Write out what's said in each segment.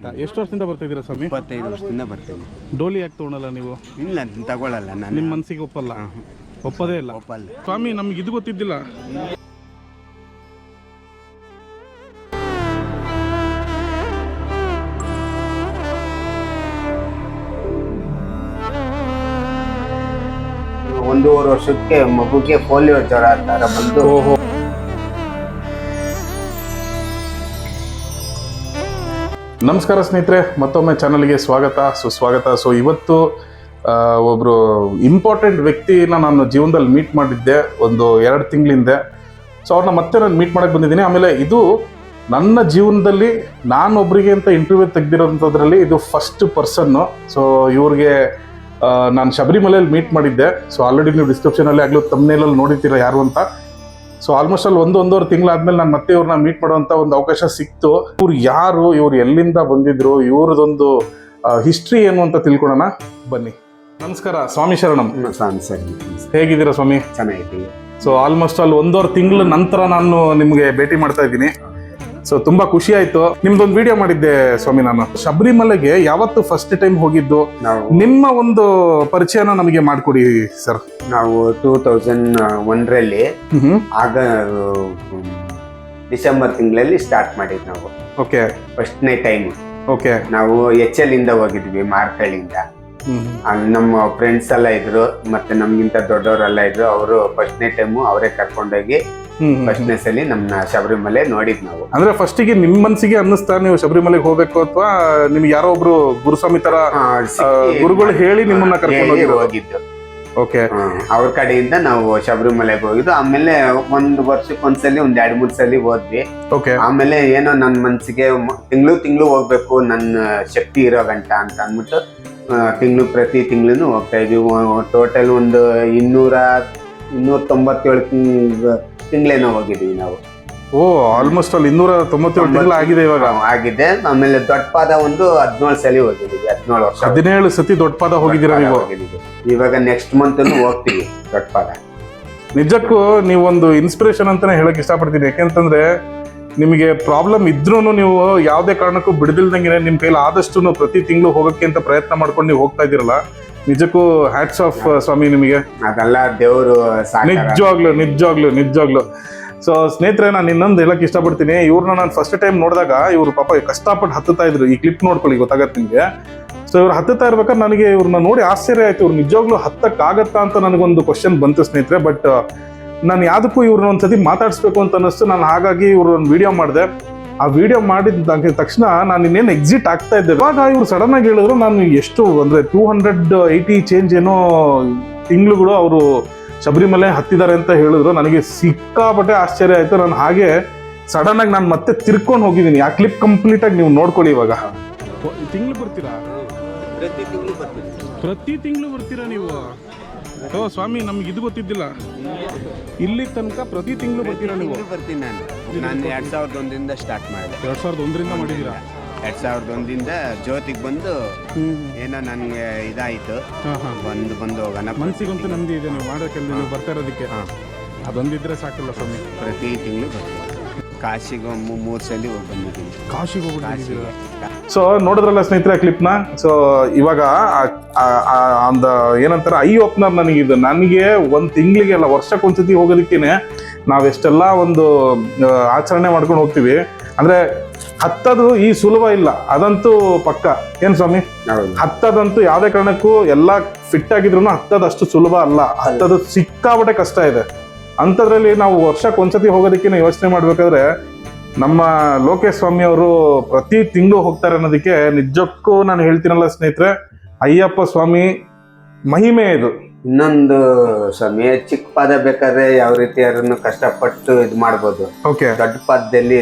ಅಂತ. ಎಷ್ಟು ವರ್ಷದಿಂದ ಬರ್ತಿದ್ದೀರಾ ಸ್ವಾಮಿ? ಇಪ್ಪತ್ತೈದು ವರ್ಷದಿಂದ ಬರ್ತೀನಿ. ಡೋಲಿ ಯಾಕೆ ತೊಗೊಳಲ್ಲ ನೀವು? ಇಲ್ಲ ತಗೊಳ್ಳಲ್ಲ ನಾನು ನಿಮ್ಮ ಮನಸ್ಸಿಗೆ ಒಪ್ಪಲ್ಲ? ಒಪ್ಪದೇ ಇಲ್ಲ. ಒಪ್ಪಲ್ಲ. ಸ್ವಾಮಿ ನಮ್ಗೆ ಇದು ಗೊತ್ತಿದ್ದಿಲ್ಲ. ಒಂದೂವರೆ ವರ್ಷಕ್ಕೆ ಮಗುಗೆ ಪೋಲಿಯೋ ಜ್ವರ ತರ ಬಂದು. ಓಹೋ. ನಮಸ್ಕಾರ ಸ್ನೇಹಿತರೆ, ಮತ್ತೊಮ್ಮೆ ಚಾನಲ್ಗೆ ಸ್ವಾಗತ, ಸುಸ್ವಾಗತ. ಸೊ ಇವತ್ತು ಒಬ್ಬರು ಇಂಪಾರ್ಟೆಂಟ್ ವ್ಯಕ್ತಿನ ನಾನು ಜೀವನದಲ್ಲಿ ಮೀಟ್ ಮಾಡಿದ್ದೆ ಒಂದು ಎರಡು ತಿಂಗಳಿಂದೆ. ಸೊ ಅವ್ರನ್ನ ಮತ್ತೆ ನಾನು ಮೀಟ್ ಮಾಡಕ್ಕೆ ಬಂದಿದ್ದೀನಿ. ಆಮೇಲೆ ಇದು ನನ್ನ ಜೀವನದಲ್ಲಿ ನಾನು ಒಬ್ರಿಗೆ ಅಂತ ಇಂಟರ್ವ್ಯೂ ತೆಗೆದಿರೋಂಥದ್ರಲ್ಲಿ ಇದು ಫಸ್ಟ್ ಪರ್ಸನ್ನು ಸೊ ಇವ್ರಿಗೆ ನಾನು ಶಬರಿಮಲೆಯಲ್ಲಿ ಮೀಟ್ ಮಾಡಿದ್ದೆ. ಸೊ ಆಲ್ರೆಡಿ ನೀವು ಡಿಸ್ಕ್ರಿಪ್ಷನಲ್ಲಿ ಆಗಲೂ ತಮ್ಮನೇಲಲ್ಲಿ ನೋಡಿರ್ತೀರ ಯಾರು ಅಂತ. ಸೊ ಆಲ್ಮೋಸ್ಟ್ ಅಲ್ಲಿ ಒಂದು ಒಂದೂವರೆ ತಿಂಗಳಾದ್ಮೇಲೆ ನಾನು ಮತ್ತೆ ಇವ್ರನ್ನ ಮೀಟ್ ಮಾಡುವಂತ ಒಂದು ಅವಕಾಶ ಸಿಕ್ತು. ಇವ್ರು ಯಾರು ಇವ್ರು ಎಲ್ಲಿಂದ ಬಂದಿದ್ರು ಇವ್ರದೊಂದು ಹಿಸ್ಟ್ರಿ ಏನು ಅಂತ ತಿಳ್ಕೊಳ್ಳೋಣ ಬನ್ನಿ. ನಮಸ್ಕಾರ ಸ್ವಾಮಿ ಶರಣಂ. ಹೇಗಿದ್ದೀರಾ ಸ್ವಾಮಿ? ಚೆನ್ನಾಗಿದ್ದೀನಿ ಸೊ ಆಲ್ಮೋಸ್ಟ್ ಅಲ್ಲಿ ಒಂದೂವರೆ ತಿಂಗಳ ನಂತರ ನಾನು ನಿಮಗೆ ಭೇಟಿ ಮಾಡ್ತಾ ಇದ್ದೀನಿ. ಸೊ ತುಂಬಾ ಖುಷಿ ಆಯ್ತು. ನಿಮ್ದೊಂದು ವಿಡಿಯೋ ಮಾಡಿದ್ದೆ ಸ್ವಾಮಿ ನಾನು. ಶಬರಿಮಲೆಗೆ ಯಾವತ್ತು ಫಸ್ಟ್ ಟೈಮ್ ಹೋಗಿದ್ದು? ನಿಮ್ಮ ಒಂದು ಪರಿಚಯನ ನಮಗೆ ಮಾಡಿಕೊಡಿ ಸರ್ ನಾವು ಟೂ ತೌಸಂಡ್ ಒಂದರಲ್ಲಿ ಆಗ ಡಿಸೆಂಬರ್ ತಿಂಗಳಲ್ಲಿ ಸ್ಟಾರ್ಟ್ ಮಾಡಿದ್ ನಾವು. ಓಕೆ ಫಸ್ಟ್ನೇ ಟೈಮ್ ಓಕೆ ನಾವು ಎಚ್ ಎಲ್ ಇಂದ ಹೋಗಿದ್ವಿ ಮಾರ್ಕಳಿಂದ ನಮ್ಮ ಫ್ರೆಂಡ್ಸ್ ಎಲ್ಲ ಇದ್ರು ಮತ್ತೆ ನಮ್ಗಿಂತ ದೊಡ್ಡವರೆಲ್ಲ ಇದ್ರು. ಅವರು ಫಸ್ಟ್ನೇ ಟೈಮು ಅವರೇ ಕರ್ಕೊಂಡೋಗಿ ಫಸ್ಟ್ನೇ ಸಲ ನಮ್ನ ಶಬರಿಮಲೆ ನೋಡಿದ್ ನಾವು. ಅಂದ್ರೆ ಫಸ್ಟಿಗೆ ನಿಮ್ ಮನ್ಸಿಗೆ ಅನ್ನಿಸ್ತಾ ನೀವು ಶಬರಿಮಲೆಗೆ ಹೋಗ್ಬೇಕು ಅಥವಾ ನಿಮ್ಗೆ ಯಾರೋ ಒಬ್ರು ಗುರುಸ್ವಾಮಿ ತರ ಗುರುಗಳು ಹೇಳಿ ನಿಮ್ಮನ್ನ ಕರ್ಕೊಂಡು. ಹೋಗಿದ್ದು. ಓಕೆ. ಅವ್ರ ಕಡೆಯಿಂದ ನಾವು ಶಬರಿಮಲೆಗೆ ಹೋಗಿದ್ದು. ಆಮೇಲೆ ಒಂದ್ ವರ್ಷಕ್ಕೆ ಒಂದ್ಸಲಿ ಒಂದ್ ಎರಡ್ ಮೂರ್ ಸಲ ಹೋದ್ವಿ. ಓಕೆ ಆಮೇಲೆ ಏನೋ ನನ್ ಮನ್ಸಿಗೆ ತಿಂಗಳು ತಿಂಗಳು ಹೋಗ್ಬೇಕು ನನ್ನ ಶಕ್ತಿ ಇರೋ ಗಂಟ ಅಂತ ಅಂದ್ಬಿಟ್ಟು ತಿಂಗಳು ಪ್ರತಿ ತಿಂಗಳು ಹೋಗ್ತಾ ಇದ್ವಿ. ಟೋಟಲ್ ಒಂದು ಇನ್ನೂರ ಇನ್ನೂರ ತೊಂಬತ್ತೇಳು ತಿಂಗಳೇನೋ ಹೋಗಿದ್ದೀವಿ ನಾವು? ಓ ಆಲ್ಮೋಸ್ಟ್ ಅಲ್ಲಿ ಇನ್ನೂರ ತೊಂಬತ್ತೇಳು ತಿಂಗಳು ಆಗಿದೆ ಇವಾಗ. ಆಗಿದೆ. ಆಮೇಲೆ ದೊಡ್ಡ ಪಾದ ಒಂದು ಹದಿನೇಳು ಸಲ ಹೋಗಿದ್ದೀವಿ ಹದಿನೇಳು ವರ್ಷ ಹದಿನೇಳು ಸತಿ ದೊಡ್ಡಪಾದ ಹೋಗಿದ್ದೀರಾ ನೀವು? ಇವಾಗ ನೆಕ್ಸ್ಟ್ ಮಂತ್ ಹೋಗ್ತೀವಿ ದೊಡ್ಡ ಪಾದ. ನಿಜಕ್ಕೂ ನೀವು ಒಂದು ಇನ್ಸ್ಪಿರೇಷನ್ ಅಂತಾನೆ ಹೇಳಕ್ ಇಷ್ಟಪಡ್ತೀನಿ. ಯಾಕೆಂತಂದ್ರೆ ನಿಮಗೆ ಪ್ರಾಬ್ಲಮ್ ಇದ್ರೂ ನೀವು ಯಾವುದೇ ಕಾರಣಕ್ಕೂ ಬಿಡದಿಲ್ದಂಗೆ ನಿಮ್ ಕೈಲಿ ಆದಷ್ಟು ಪ್ರತಿ ತಿಂಗಳು ಹೋಗಕ್ಕೆ ಅಂತ ಪ್ರಯತ್ನ ಮಾಡ್ಕೊಂಡು ನೀವು ಹೋಗ್ತಾ ಇದ್ದೀರಲ್ಲ ನಿಜಕ್ಕೂ ಹ್ಯಾಟ್ಸ್ ಆಫ್ ಸ್ವಾಮಿ ನಿಮಗೆ. ಅದೆಲ್ಲ ದೇವರು ನಿಜವಾಗ್ಲು ನಿಜವಾಗ್ಲು ನಿಜವಾಗ್ಲು. ಸೊ ಸ್ನೇಹಿತರೆ ನಾನು ಇನ್ನೊಂದು ಹೇಳಕ್ ಇಷ್ಟಪಡ್ತೀನಿ. ಇವ್ರನ್ನ ನಾನು ಫಸ್ಟ್ ಟೈಮ್ ನೋಡಿದಾಗ ಇವರು ಪಾಪ ಕಷ್ಟಪಟ್ಟು ಹತ್ತುತ್ತಾ ಇದ್ರು. ಈ ಕ್ಲಿಪ್ ನೋಡ್ಕೊಳ್ಳಿ ಗೊತ್ತಾಗತ್ತೆ ನಿಮಗೆ. ಸೊ ಇವ್ರು ಹತ್ತುತ್ತಾ ಇರ್ಬೇಕಾದ್ರೆ ನನಗೆ ಇವ್ರನ್ನ ನೋಡಿ ಆಶ್ಚರ್ಯ ಆಯ್ತು. ಇವ್ರು ನಿಜವಾಗ್ಲೂ ಹತ್ತಕ್ಕಾಗತ್ತಾ ಅಂತ ನನಗೊಂದು ಕ್ವಶನ್ ಬಂತು ಸ್ನೇಹಿತರೆ. ಬಟ್ ನಾನು ಯಾವುದಕ್ಕೂ ಇವ್ರನ್ನ ಒಂದ್ಸತಿ ಮಾತಾಡಿಸ್ಬೇಕು ಅಂತ ಅನ್ನಿಸ್ತು. ನಾನು ಹಾಗಾಗಿ ಇವ್ರು ಒಂದು ವಿಡಿಯೋ ಮಾಡಿದೆ. ಆ ವಿಡಿಯೋ ಮಾಡಿದ ತಕ್ಷಣ ನಾನು ಇನ್ನೇನು ಎಕ್ಸಿಟ್ ಆಗ್ತಾ ಇದ್ದೆ. ಇವಾಗ ಇವ್ರು ಸಡನ್ ಆಗಿ ಹೇಳಿದ್ರು ನಾನು ಎಷ್ಟು ಅಂದ್ರೆ ಟೂ ಹಂಡ್ರೆಡ್ ಏಯ್ಟಿ ಚೇಂಜ್ ಏನೋ ತಿಂಗಳುಗಳು ಅವರು ಶಬರಿಮಲೆ ಹತ್ತಿದ್ದಾರೆ ಅಂತ ಹೇಳಿದ್ರು. ನನಗೆ ಸಿಕ್ಕಾಪಟ್ಟೆ ಆಶ್ಚರ್ಯ ಆಯ್ತು. ನಾನು ಹಾಗೆ ಸಡನ್ ಆಗಿ ನಾನು ಮತ್ತೆ ತಿರ್ಕೊಂಡು ಹೋಗಿದ್ದೀನಿ. ಆ ಕ್ಲಿಪ್ ಕಂಪ್ಲೀಟ್ ಆಗಿ ನೀವು ನೋಡ್ಕೊಳ್ಳಿ ಇವಾಗ. ತಿಂಗಳು ಬರ್ತೀರಾ? ಪ್ರತಿ ತಿಂಗಳು ಬರ್ತೀವಿ. ಪ್ರತಿ ತಿಂಗಳು ಬರ್ತೀರಾ ನೀವು? ಓ ಸ್ವಾಮಿ ನಮ್ಗೆ ಇದು ಗೊತ್ತಿದ್ದಿಲ್ಲ. ಇಲ್ಲಿ ತನಕ ಪ್ರತಿ ತಿಂಗಳು ಬರ್ತೀರಾ ನೀವು? ಬರ್ತೀನಿ ನಾನು. ನಾನು ಎರಡ್ ಸಾವಿರದ ಒಂದರಿಂದ ಸ್ಟಾರ್ಟ್ ಮಾಡಿದೆ. ಎರಡ್ ಸಾವಿರದ ಒಂದರಿಂದ ಮಾಡಿದ್ದೀರಾ? ಎರಡ್ ಸಾವಿರದ ಒಂದಿಂದ ಜ್ಯೋತಿಗೆ ಬಂದು ಏನೋ ನನಗೆ ಇದಾಯಿತು. ಬಂದು ಬಂದು ಹೋಗೋಣ ಮನಸ್ಸಿಗಂತೂ ನಮ್ದು ಇದೆ ನೀವು ಮಾಡೋ ಕೆಲಸ ನೀವು ಬರ್ತಾ ಇರೋದಕ್ಕೆ. ಹಾಂ. ಅದೊಂದಿದ್ರೆ ಸಾಕಲ್ಲ ಸ್ವಾಮಿ. ಪ್ರತಿ ತಿಂಗಳು ಬರ್ತೀನಿ. ಕಾಶಿಗೆ ಮೂರು ಸಲ ಹೋಗಿ ಬಂದಿದ್ದೀನಿ. ಕಾಶಿಗೆ ಸೊ ನೋಡಿದ್ರಲ್ಲ ಸ್ನೇಹಿತರೆ ಕ್ಲಿಪ್ನ ಸೊ ಇವಾಗ ಆ- ಆ- ಆ- ಅಂದ ಏನಂತಾರೆ ಐ ಓಪನರ್ ನನಗಿದು ನನಗೆ ಒಂದು ತಿಂಗಳಿಗೆ ಅಲ್ಲ ವರ್ಷಕ್ಕೆ ಒಂದ್ಸತಿ ಹೋಗೋದಕ್ಕೇನೆ ನಾವೆಷ್ಟೆಲ್ಲ ಒಂದು ಆಚರಣೆ ಮಾಡ್ಕೊಂಡು ಹೋಗ್ತೀವಿ. ಅಂದ್ರೆ ಹತ್ತದು ಈ ಸುಲಭ ಇಲ್ಲ. ಅದಂತೂ ಪಕ್ಕ. ಏನ್ ಸ್ವಾಮಿ? ಹತ್ತದಂತೂ ಯಾವುದೇ ಕಾರಣಕ್ಕೂ ಎಲ್ಲ ಫಿಟ್ ಆಗಿದ್ರು ಹತ್ತದಷ್ಟು ಸುಲಭ ಅಲ್ಲ. ಹತ್ತದು ಸಿಕ್ಕಾಬಟ್ಟೆ ಕಷ್ಟ ಇದೆ. ಅಂಥದ್ರಲ್ಲಿ ನಾವು ವರ್ಷಕ್ಕೆ ಒಂದ್ಸತಿ ಹೋಗೋದಕ್ಕೆ ಯೋಚನೆ ಮಾಡ್ಬೇಕಾದ್ರೆ ನಮ್ಮ ಲೋಕೇಶ್ ಸ್ವಾಮಿ ಅವರು ಪ್ರತಿ ತಿಂಗಳು ಹೋಗ್ತಾರೆ ಅನ್ನೋದಕ್ಕೆ ನಿಜಕ್ಕೂ ನಾನು ಹೇಳ್ತೀನಲ್ಲ ಸ್ನೇಹಿತರೆ ಅಯ್ಯಪ್ಪ ಸ್ವಾಮಿ ಮಹಿಮೆ ಇದು. ಇನ್ನೊಂದು ಸ್ವಾಮಿ ಚಿಕ್ಕ ಪಾದ ಬೇಕಾದ್ರೆ ಯಾವ ರೀತಿ ಯಾರನ್ನು ಕಷ್ಟಪಟ್ಟು ಇದು ಮಾಡ್ಬೋದು. ಓಕೆ ದೊಡ್ಡ ಪಾದದಲ್ಲಿ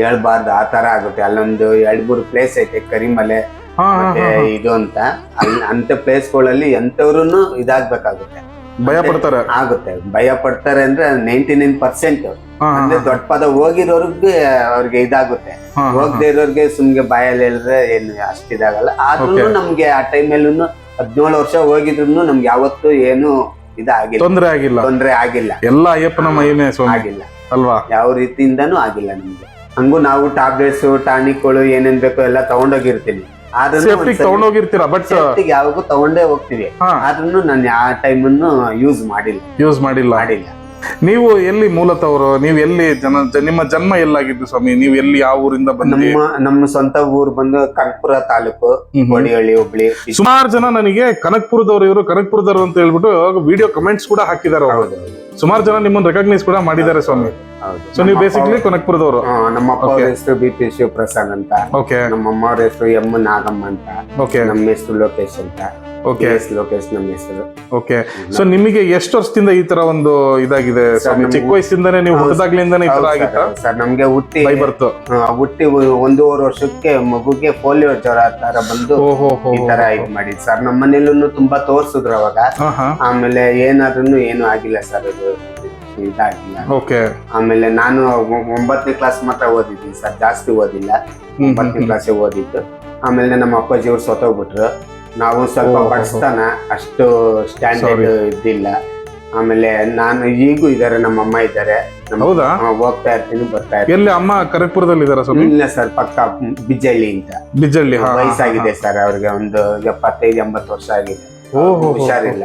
ಹೇಳ್ಬಾರ್ದು ಆ ತರ ಆಗುತ್ತೆ. ಅಲ್ಲೊಂದು ಎರಡ್ ಮೂರು ಪ್ಲೇಸ್ ಐತೆ ಕರಿಮಲೆ ಇದು ಅಂತ. ಅಲ್ಲಿ ಅಂತ ಪ್ಲೇಸ್ಗಳಲ್ಲಿ ಎಂತವ್ರು ಇದಾಗ್ಬೇಕಾಗುತ್ತೆ. ಭಯ ಪಡ್ತಾರೆ. ಆಗುತ್ತೆ. ಭಯ ಪಡ್ತಾರೆ ಅಂದ್ರೆ ನೈಂಟಿ ನೈನ್ ಪರ್ಸೆಂಟ್ ಅಂದ್ರೆ ದೊಡ್ಡ ಪದ ಹೋಗಿರೋರ್ಗೆ ಅವ್ರಿಗೆ ಇದಾಗುತ್ತೆ. ಹೋಗದೆ ಇರೋರ್ಗೆ ಸುಮ್ಗೆ ಬಾಯಲ್ಲಿ ಹೇಳಿದ್ರೆ ಏನು ಅಷ್ಟಿದಾಗಲ್ಲ ಆದ್ರೂ. ನಮ್ಗೆ ಆ ಟೈಮಲ್ಲೂ ಹದಿನೇಳು ವರ್ಷ ಹೋಗಿದ್ರು ನಮ್ಗೆ ಯಾವತ್ತೂ ಏನು ಇದಾಗಿಲ್ಲ. ತೊಂದ್ರೆ ಆಗಿಲ್ಲ. ತೊಂದ್ರೆ ಆಗಿಲ್ಲ. ಎಲ್ಲ ಅಯ್ಯಪ್ಪನ ಮಹಿಮೆ ಆಗಿಲ್ಲ. ಅಲ್ವಾ? ಯಾವ ರೀತಿಯಿಂದನೂ ಆಗಿಲ್ಲ ನಮ್ಗೆ. ಹಂಗೂ ನಾವು ಟ್ಯಾಬ್ಲೆಟ್ಸ್ ಟಾನಿಕ್ಗಳು ಏನೇನ್ ಬೇಕೋ ಎಲ್ಲ ತಗೊಂಡೋಗಿರ್ತೀನಿ ಸೇಫ್ಟಿ ತಗೊಂಡೋಗಿರ್ತೀರಾ ಬಟ್ ಸೇಫ್ಟಿಗೆ ಯಾವಾಗೂ ತಗೊಂಡೇ ಹೋಗ್ತೀವಿ. ಆದ್ರೂ ನಾನು ಆ ಟೈಮನ್ನು ಯೂಸ್ ಮಾಡಿಲ್ಲ. ಯೂಸ್ ಮಾಡಿಲ್ಲ. ಮಾಡಿಲ್ಲ. ನೀವು ಎಲ್ಲಿ ಮೂಲತವರು ನೀವು ಎಲ್ಲಿ ಜನ ನಿಮ್ಮ ಜನ್ಮ ಎಲ್ಲಾಗಿದ್ದು ಸ್ವಾಮಿ? ನೀವು ಎಲ್ಲಿ ಯಾವ ಊರಿಂದ ಬಂದ ನಮ್ಮ ನಮ್ಮ ಸ್ವಂತ ಊರು ಬಂದು ಕನಕಪುರ ತಾಲೂಕು ಹೊಡಿಹಳ್ಳಿ ಹುಬ್ಳಿ ಸುಮಾರು ಜನ ನನಗೆ ಕನಕ್ಪುರದವರು ಇವರು ಕನಕ್ಪುರದವರು ಅಂತ ಹೇಳ್ಬಿಟ್ಟು ವಿಡಿಯೋ ಕಮೆಂಟ್ಸ್ ಕೂಡ ಹಾಕಿದ್ದಾರೆ. ಸುಮಾರು ಜನ ನಿಮ್ಮನ್ನು ರೆಕಗ್ನೈಸ್ ಕೂಡ ಮಾಡಿದ್ದಾರೆ ಸ್ವಾಮಿ. ಸೊ ನೀವು ಬೇಸಿಕ್ಲಿ ಕನಕ್ಪುರದವರು ನಮ್ಮ ಅಪ್ಪ ಅವ್ರ. ಹೆಸರು ಬಿ ಪಿ ಶಿವಪ್ರಸಾದ್ ಅಂತ. ಓಕೆ ನಮ್ಮ ಅಮ್ಮ ಅವ್ರ ಹೆಸರು ಎಂ ನಾಗಮ್ಮ ಅಂತ. ಓಕೆ ನಮ್ಮ ಹೆಸರು ಲೋಕೇಶ್ ಅಂತ. ಓಕೆ ಎಸ್ ಲೋಕೇಶ್ ನಮ್ಮ ಹೆಸರು. ಓಕೆ ಸೊ ನಿಮಗೆ ಎಷ್ಟು ವರ್ಷದಿಂದ ಈ ತರ ಒಂದು ಇದಾಗಿದೆ? ಚಿಕ್ಕ ವಯಸ್ಸಿಂದಾನೆ ನೀವು. ಹುಟ್ಟದಾಗ್ಲಿಂದಾನೆ ಈ ತರ ಸರ್, ನಮ್ಗೆ ಹುಟ್ಟಿ ಬರ್ತು ಹುಟ್ಟಿ ಒಂದೂವರೆ ವರ್ಷಕ್ಕೆ ಮಗುಗೆ ಪೋಲಿಯೋ ಜ್ವರ ತರ ಬಂದು ಈ ತರ ಇದ್ ಮಾಡಿ ಸರ್. ನಮ್ಮ ಮನೇಲೂ ತುಂಬಾ ತೋರ್ಸಿದ್ರು ಅವಾಗ. ಆಮೇಲೆ ಏನಾದ್ರೂ ಏನು ಆಗಿಲ್ಲ ಸರ್ ಅದು. ಇದಾಗಿಲ್ಲ. ಓಕೆ. ಆಮೇಲೆ ನಾನು ಒಂಬತ್ತನೇ ಕ್ಲಾಸ್ ಮಾತ್ರ ಓದಿದ್ದೀನಿ ಸರ್ ಜಾಸ್ತಿ ಓದಿಲ್ಲ. ಒಂಬತ್ತನೇ ಕ್ಲಾಸ್ ಓದಿದ್ದು. ಆಮೇಲೆ ನಮ್ಮ ಅಪ್ಪಾಜಿ ಅವ್ರು ಸತ್ತೋಗ್ಬಿಟ್ರು. ನಾವು ಸ್ವಲ್ಪ ಪಡಸ್ತಾನ ಬಡಿಸ್ತಾನ ಅಷ್ಟು ಸ್ಟ್ಯಾಂಡರ್ಡ್. ಇದ್ದಿಲ್ಲ. ಆಮೇಲೆ ನಾನು ಈಗೂ ಇದ್ದಾರೆ ನಮ್ಮ ಅಮ್ಮ ಇದ್ದಾರೆ. ಹೌದಾ? ಹೋಗ್ತಾ ಇರ್ತೀನಿ ಬರ್ತಾ ಇರ್ತೀನಿ. ಎಲ್ಲಿ ಅಮ್ಮ ಕರಪುರದಲ್ಲಿ ಇದಾರ ಸ್ವಾಮಿ? ಇಲ್ಲ ಸರ್ ಪಕ್ಕ ಬಿಜಳ್ಳಿ ಅಂತ. ಹಾ, ವಯಸ್ಸಾಗಿದೆ ಸರ್ ಅವ್ರಿಗೆ ಒಂದು ಎಪ್ಪತ್ತೈದು ಎಂಬತ್ತು ವರ್ಷ ಆಗಿದೆ. ಹುಷಾರಿಲ್ಲ.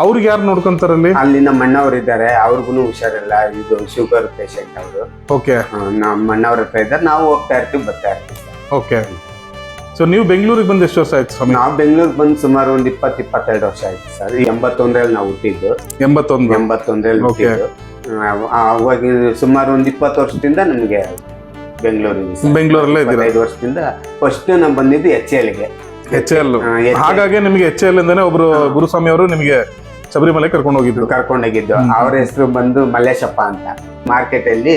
ಅವ್ರಿಗೆ ಯಾರು ನೋಡ್ಕೊಂತಾರಲ್ಲಿ? ಅಲ್ಲಿ ನಮ್ಮ ಅಣ್ಣವ್ರು ಇದ್ದಾರೆ. ಅವ್ರಿಗೂ ಹುಷಾರಿಲ್ಲ. ಇದು ಶುಗರ್ ಪೇಷಂಟ್ ಅವರು. ಓಕೆ ನಮ್ಮ ಅಣ್ಣವ್ರ ಹತ್ರ ಇದ್ದಾರೆ. ನಾವು ಹೋಗ್ತಾ ಇರ್ತೀವಿ ಬರ್ತಾ ಇರ್ತೀವಿ. ಓಕೆ ಸೊ ನೀವು ಬೆಂಗಳೂರಿಗೆ ಬಂದು ಎಷ್ಟು ವರ್ಷ ಆಯ್ತು ಸ್ವಾಮಿ? ನಾವು ಬೆಂಗಳೂರಿಗೆ ಬಂದು ಸುಮಾರು ಒಂದ್ ಇಪ್ಪತ್ತು ಇಪ್ಪತ್ತೆರಡು ವರ್ಷ ಆಯ್ತು ಸರ್. ಎಂಬತ್ತೊಂದರಲ್ಲಿ ನಾವು ಹುಟ್ಟಿದ್ದು. ಎಂಬತ್ತೊಂದು. ಎಂಬತ್ತೊಂದರಲ್ಲಿ ಓಕೆ ಹುಟ್ಟಿದ್ದು. ಅವಾಗ ಸುಮಾರು ಒಂದು ಇಪ್ಪತ್ತು ವರ್ಷದಿಂದ ನಮಗೆ ಬೆಂಗಳೂರಿಗೆ ಸರ್. ಬೆಂಗಳೂರಲ್ಲೇ ಇದ್ದೀರಾ? ಐದು ವರ್ಷದಿಂದ ಫಸ್ಟ್ ನಾವು ಬಂದಿದ್ದು ಎಚ್ ಎಲ್ಗೆ ಎಚ್ ಎಲ್. ಹಾಗಾಗಿ ನಿಮಗೆ ಎಚ್ ಎಲ್ ಇಂದಾನೆ ಒಬ್ರು ಗುರುಸ್ವಾಮಿ ಅವರು ನಿಮಗೆ ಶಬರಿಮಲೆ ಕರ್ಕೊಂಡು ಹೋಗಿದ್ರು. ಕರ್ಕೊಂಡೋಗಿದ್ದು. ಹೋಗಿದ್ದು ಅವ್ರ ಹೆಸರು ಬಂದು ಮಲ್ಲೇಶಪ್ಪ ಅಂತ. ಮಾರ್ಕೆಟ್ ಅಲ್ಲಿ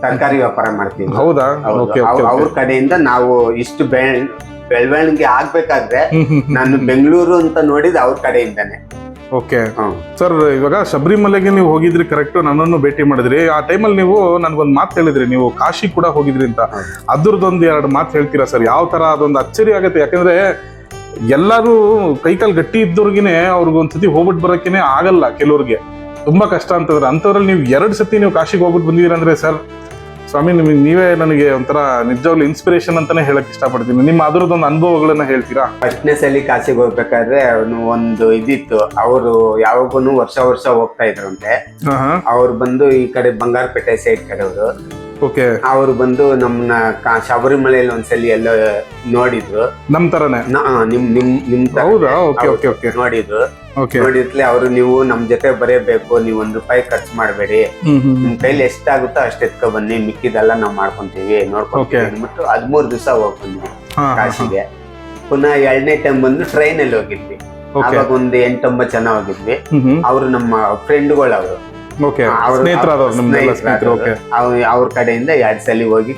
ತರಕಾರಿ ವ್ಯಾಪಾರ ಮಾಡ್ತೀವಿ ಹೌದಾ? ಓಕೆ ಅವ್- ಅವ್ರ ಕಡೆಯಿಂದ ನಾವು ಇಷ್ಟು ಬೆಳ್ ಬೆಳವಣಿಗೆ ಆಗ್ಬೇಕಾದ್ರೆ ನಾನು ಬೆಂಗಳೂರು ಅಂತ ನೋಡಿದ ಅವ್ರ ಕಡೆಯಿಂದಾನೆ. ಓಕೆ. ಸರ್ ಇವಾಗ ಶಬರಿಮಲೆಗೆ ನೀವು ಹೋಗಿದ್ರಿ ಕರೆಕ್ಟ್ ನನ್ನನ್ನು ಭೇಟಿ ಮಾಡಿದ್ರಿ. ಆ ಟೈಮಲ್ಲಿ ನೀವು ನನ್ಗೊಂದು ಮಾತು ಹೇಳಿದ್ರಿ. ನೀವು ಕಾಶಿ ಕೂಡ ಹೋಗಿದ್ರಿ ಅಂತ. ಅದ್ರದ್ದೊಂದು ಎರಡು ಮಾತು ಹೇಳ್ತೀರಾ ಸರ್? ಯಾವ ತರ ಅದೊಂದು ಅಚ್ಚರಿ ಆಗತ್ತೆ? ಯಾಕಂದ್ರೆ ಎಲ್ಲರೂ ಕೈಕಾಲು ಗಟ್ಟಿ ಇದ್ದವ್ರಿಗಿನೇ ಅವ್ರಿಗೆ ಒಂದ್ಸತಿ ಹೋಗ್ಬಿಟ್ಟು ಬರೋಕ್ಕೇನೆ ಆಗಲ್ಲ ಕೆಲವ್ರಿಗೆ. ತುಂಬಾ ಕಷ್ಟ ಅಂತಂದ್ರೆ ಅಂಥವ್ರಲ್ಲಿ ನೀವು ಎರಡು ಸತಿ ನೀವು ಕಾಶಿಗೆ ಹೋಗ್ಬಿಟ್ಟು ಬಂದಿದ್ದೀರ ಅಂದ್ರೆ ಸರ್ ಸ್ವಾಮಿ ನಿಮಗೆ ನೀವೇ ನನಗೆ ಒಂಥರ ನಿಜವಾಗ್ಲೂ ಇನ್ಸ್ಪಿರೇಷನ್ ಅಂತಾನೆ ಹೇಳಕ್ ಇಷ್ಟಪಡ್ತೀನಿ. ನಿಮ್ಮ ಅದ್ರದ್ದೊಂದು ಅನುಭವಗಳನ್ನ ಹೇಳ್ತೀರಾ? ಫಸ್ಟ್ನೇ ಸಲ ಕಾಶಿಗೆ ಹೋಗ್ಬೇಕಾದ್ರೆ ಅವನು ಒಂದು ಇದಿತ್ತು. ಅವರು ಯಾವಾಗೂ ವರ್ಷ ವರ್ಷ ಹೋಗ್ತಾ ಇದ್ರಂತೆ ಅವ್ರು ಬಂದು ಈ ಕಡೆ ಬಂಗಾರಪೇಟೆ ಸೈಡ್ ಕಡೆಯವರು. ಓಕೆ ಅವರು ಬಂದು ನಮ್ಮನ್ನ ಕಾ- ಶಬರಿಮಲೆಯಲ್ಲಿ ಒಂದ್ಸಲಿ ಎಲ್ಲ ನೋಡಿದ್ರು. ನಮ್ ತರನೇ? ನ- ಆ, ನಿಮ್ ನಿಮ್ ನಿಮ್ ತರ. ಹೌದಾ? ಓಕೆ ಓಕೆ ಓಕೆ ನೋಡಿದ್ರು. ಓಕೆ ನೋಡಿದ್ಲೆ ಅವರು ನೀವು ನಮ್ ಜೊತೆ ಬರೇಬೇಕು ನೀವು ಒಂದ್ ರೂಪಾಯಿ ಖರ್ಚು ಮಾಡಬೇಡಿ. ಹ್ಮ್ ಹ್ಮ್ ನಿಮ್ ಕೈಲಿ ಎಷ್ಟಾಗುತ್ತೋ ಅಷ್ಟ್ ಎತ್ಕೊ ಬನ್ನಿ ಮಿಕ್ಕಿದೆಲ್ಲ ನಾವ್ ಮಾಡ್ಕೊಂತೀವಿ ನೋಡ್ಕೊಂತೀವಿ Okay. ಅಂದ್ಬಿಟ್ಟು ಹದ್ಮೂರ್ ದಿವಸ ಹೋಗ್ ಬಂದ್ವಿ ಹಾ ಕಾಶಿಗೆ. ಪುನಃ ಎರಡನೇ ಟೈಮ್ ಬಂದು ಟ್ರೈನ್ ಅಲ್ಲಿ ಹೋಗಿದ್ವಿ. ಓಕೆ ಅವಾಗ ಒಂದು ಎಂಟೊಂಬತ್ತು ಜನ ಹೋಗಿದ್ವಿ. ಹ್ಮ್ ಹ್ಮ್. ಅವರು ನಮ್ಮ ಫ್ರೆಂಡ್ಗಳು ಅವರು. ಓಕೆ ಅವ್ರ ಕಡೆಯಿಂದ ಎರಡ್ ಸಲ ಹೋಗಿ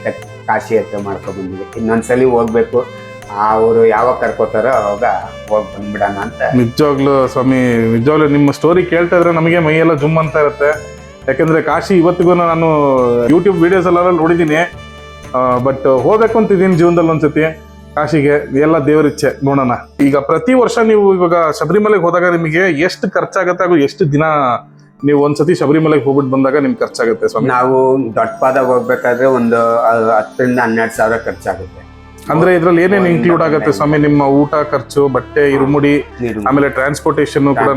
ಕಾಶಿ ಯಾತ್ರೆ ಮಾಡ್ಕೊಂಡ್ ಬಂದ್ವಿ. ಇನ್ನೊಂದ್ಸಲಿ ಹೋಗ್ಬೇಕು. ಅವರು ಯಾವಾಗ ಕರ್ಕೋತಾರೋ ಅವಾಗ ಹೋಗಿ ಬಂದ್ಬಿಡೋಣ ಅಂತ. ನಿಜವಾಗ್ಲೂ ಸ್ವಾಮಿ ನಿಜವಾಗ್ಲೂ ನಿಮ್ಮ ಸ್ಟೋರಿ ಕೇಳ್ತಾ ಇದ್ರೆ ನಮಗೆ ಮೈಯೆಲ್ಲ ಜುಮ್ ಅಂತ ಇರುತ್ತೆ. ಯಾಕಂದ್ರೆ ಕಾಶಿ ಇವತ್ತಿಗೂ ನಾನು ಯೂಟ್ಯೂಬ್ ವಿಡಿಯೋಸ್ ಎಲ್ಲ ನೋಡಿದ್ದೀನಿ. ಬಟ್ ಹೋಗ್ಬೇಕು ಅಂತಿದ್ದೀನಿ ಜೀವನದಲ್ಲಿ ಒಂದ್ಸತಿ. ಕಾಶಿಗೆ ಎಲ್ಲ ದೇವರಿಚ್ಛೆ ನೋಡೋಣ. ಈಗ ಪ್ರತಿ ವರ್ಷ ನೀವು ಇವಾಗ ಶಬರಿಮಲೆಗೆ ಹೋದಾಗ ನಿಮಗೆ ಎಷ್ಟು ಖರ್ಚಾಗತ್ತೆ ಹಾಗೂ ಎಷ್ಟು ದಿನ ನೀವು ಒಂದ್ಸತಿ ಶಬರಿಮಲೆಗೆ ಹೋಗ್ಬಿಟ್ಟು ಬಂದಾಗ ನಿಮ್ಗೆ ಖರ್ಚಾಗುತ್ತೆ ಸ್ವಾಮಿ. ನಾವು ದೊಡ್ಡ ಪಾದಾಗ ಹೋಗ್ಬೇಕಾದ್ರೆ ಒಂದು ಹತ್ತರಿಂದ ಹನ್ನೆರಡು ಸಾವಿರ ಖರ್ಚಾಗುತ್ತೆ. ಅಂದ್ರೆ ಇದ್ರಲ್ಲಿ ಏನೇನು ಇನ್ಕ್ಲೂಡ್ ಆಗುತ್ತೆ ಸ್ವಾಮಿ? ನಿಮ್ಮ ಊಟ ಖರ್ಚು ಬಟ್ಟೆ ಇರುಮುಡಿ ಆಮೇಲೆ ಟ್ರಾನ್ಸ್ಪೋರ್ಟೇಷನ್ ಕೂಡ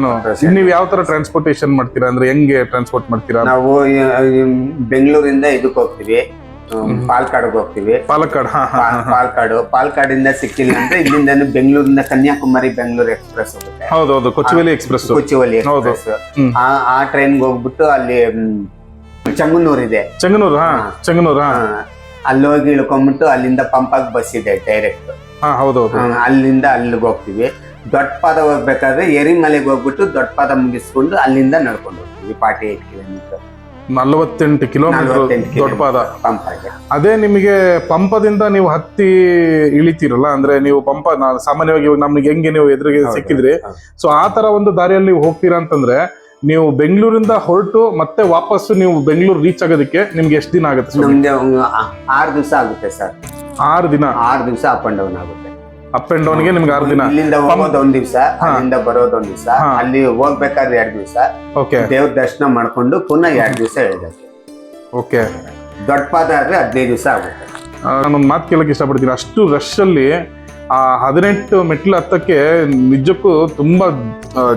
ನೀವು ಯಾವ ತರ ಟ್ರಾನ್ಸ್ಪೋರ್ಟೇಷನ್ ಮಾಡ್ತೀರಾ? ಅಂದ್ರೆ ಹೆಂಗೆ ಟ್ರಾನ್ಸ್ಪೋರ್ಟ್ ಮಾಡ್ತೀರಾ? ನಾವು ಬೆಂಗಳೂರಿಂದ ಇದಕ್ಕೆ ಹೋಗ್ತೀವಿ. ಪಾಲ್ಕಾಡ್ಗೆ ಹೋಗ್ತೀವಿ. ಪಾಲಕ್ಕಾಡ್ ಹಾ ಹಾ ಪಾ- ಪಾಲ್ಕಾಡು ಪಾಲ್ಕಾಡಿಂದ ಸಿಕ್ಕಿಲ್ಲ ಅಂದ್ರೆ ಇಲ್ಲಿಂದ ಬೆಂಗಳೂರಿಂದ ಕನ್ಯಾಕುಮಾರಿ ಬೆಂಗಳೂರು ಎಕ್ಸ್ಪ್ರೆಸ್ ಹೋಗುತ್ತೆ. ಹೌದೌದು ಕೊಚ್ಚಿವಲಿ ಎಕ್ಸ್ಪ್ರೆಸ್. ಕೊಚ್ಚಿವಲಿ ಹೌದು. ಎಕ್ಸ್ಪ್ರೆಸ್. ಹ್ಮ್. ಆ ಆ ಟ್ರೈನ್ಗೆ ಹೋಗ್ಬಿಟ್ಟು ಅಲ್ಲಿ ಮ್, ಚಂಗನೂರ್ ಇದೆ. ಚಂಗನೂರ್ ಹಾ ಹಾ. ಚೆಂಗನೂರು ಹಾ. ಅಲ್ಲಿ ಹೋಗಿ ಇಳ್ಕೊಂಡ್ಬಿಟ್ಟು ಅಲ್ಲಿಂದ ಪಂಪಾಗ್ ಬಸ್ ಇದೆ ಡೈರೆಕ್ಟ್ ಹಾ ಹೌದೌದು ಅಲ್ಲಿಂದ ಅಲ್ಲಿಗೆ ಹೋಗ್ತೀವಿ. ದೊಡ್ಡ ಪಾದ ಹೋಗ್ಬೇಕಾದ್ರೆ ಎರಿಮಲೆಗೆ ಹೋಗ್ಬಿಟ್ಟು ದೊಡ್ಡ ಪಾದ ಮುಗಿಸ್ಕೊಂಡು ಅಲ್ಲಿಂದ ನಡ್ಕೊಂಡು ಹೋಗ್ತೀವಿ ಫಾರ್ಟಿ ಏಟ್ ಕಿಲೋಮೀಟರ್ ನಲವತ್ತೆಂಟು ಕಿಲೋಮೀಟರ್ ದೊಡ್ಡ ಪಾದ ಅದೇ ನಿಮಗೆ ಪಂಪದಿಂದ ನೀವು ಹತ್ತಿ ಇಳಿತೀರಲ್ಲ ಅಂದ್ರೆ ನೀವು ಪಂಪ ಸಾಮಾನ್ಯವಾಗಿ ನಮ್ಗೆ ಹೆಂಗೆ ನೀವು ಎದುರಿಗೆ ಸಿಕ್ಕಿದ್ರಿ. ಸೊ ಆ ತರ ಒಂದು ದಾರಿಯಲ್ಲಿ ನೀವು ಹೋಗ್ತೀರಾ ಅಂತಂದ್ರೆ ನೀವು ಬೆಂಗಳೂರಿಂದ ಹೊರಟು ಮತ್ತೆ ವಾಪಸ್ ನೀವು ಬೆಂಗಳೂರು ರೀಚ್ ಆಗೋದಕ್ಕೆ ನಿಮ್ಗೆ ಎಷ್ಟು ದಿನ ಆಗುತ್ತೆ ಆರು ದಿವಸ ಆಗುತ್ತೆ ಸರ್. ಆರು ದಿನ? ಆರು ದಿವಸ ಅಪ್ ಅಂಡ್ ಡೌನ್ ಆಗುತ್ತೆ. ಅಪ್ ಅಂಡ್ ಡೌನ್ಗೆ ನಿಮ್ಗೆ ಆರು ದಿನ. ಇಲ್ಲಿಂದ ಹೋಗೋದು ಒಂದ್ ದಿವಸ. ಅಲ್ಲಿಂದ ಬರೋದು ಒಂದ್ ದಿವಸ. ಅಲ್ಲಿ ಹೋಗ್ಬೇಕಾದ್ರೆ ಎರಡ್ ದಿವಸ. ಓಕೆ ದೇವ್ರ ದರ್ಶನ ಮಾಡ್ಕೊಂಡು ಪುನಃ ಎರಡ್ ದಿವಸ ಹೇಳಿದೆ ಓಕೆ ದೊಡ್ಡ ಪಾದ ಆದ್ರೆ ಹದಿನೈದು ದಿವಸ ಆಗುತ್ತೆ. ನಾನೊಂದು ಮಾತು ಕೇಳಕ್ಕೆ ಇಷ್ಟಪಡ್ತೀನಿ. ಅಷ್ಟು ರಶ್ ಅಲ್ಲಿ ಆ ಹದಿನೆಂಟು ಮೆಟ್ಲು ಹತ್ತಕ್ಕೆ ನಿಜಕ್ಕೂ ತುಂಬಾ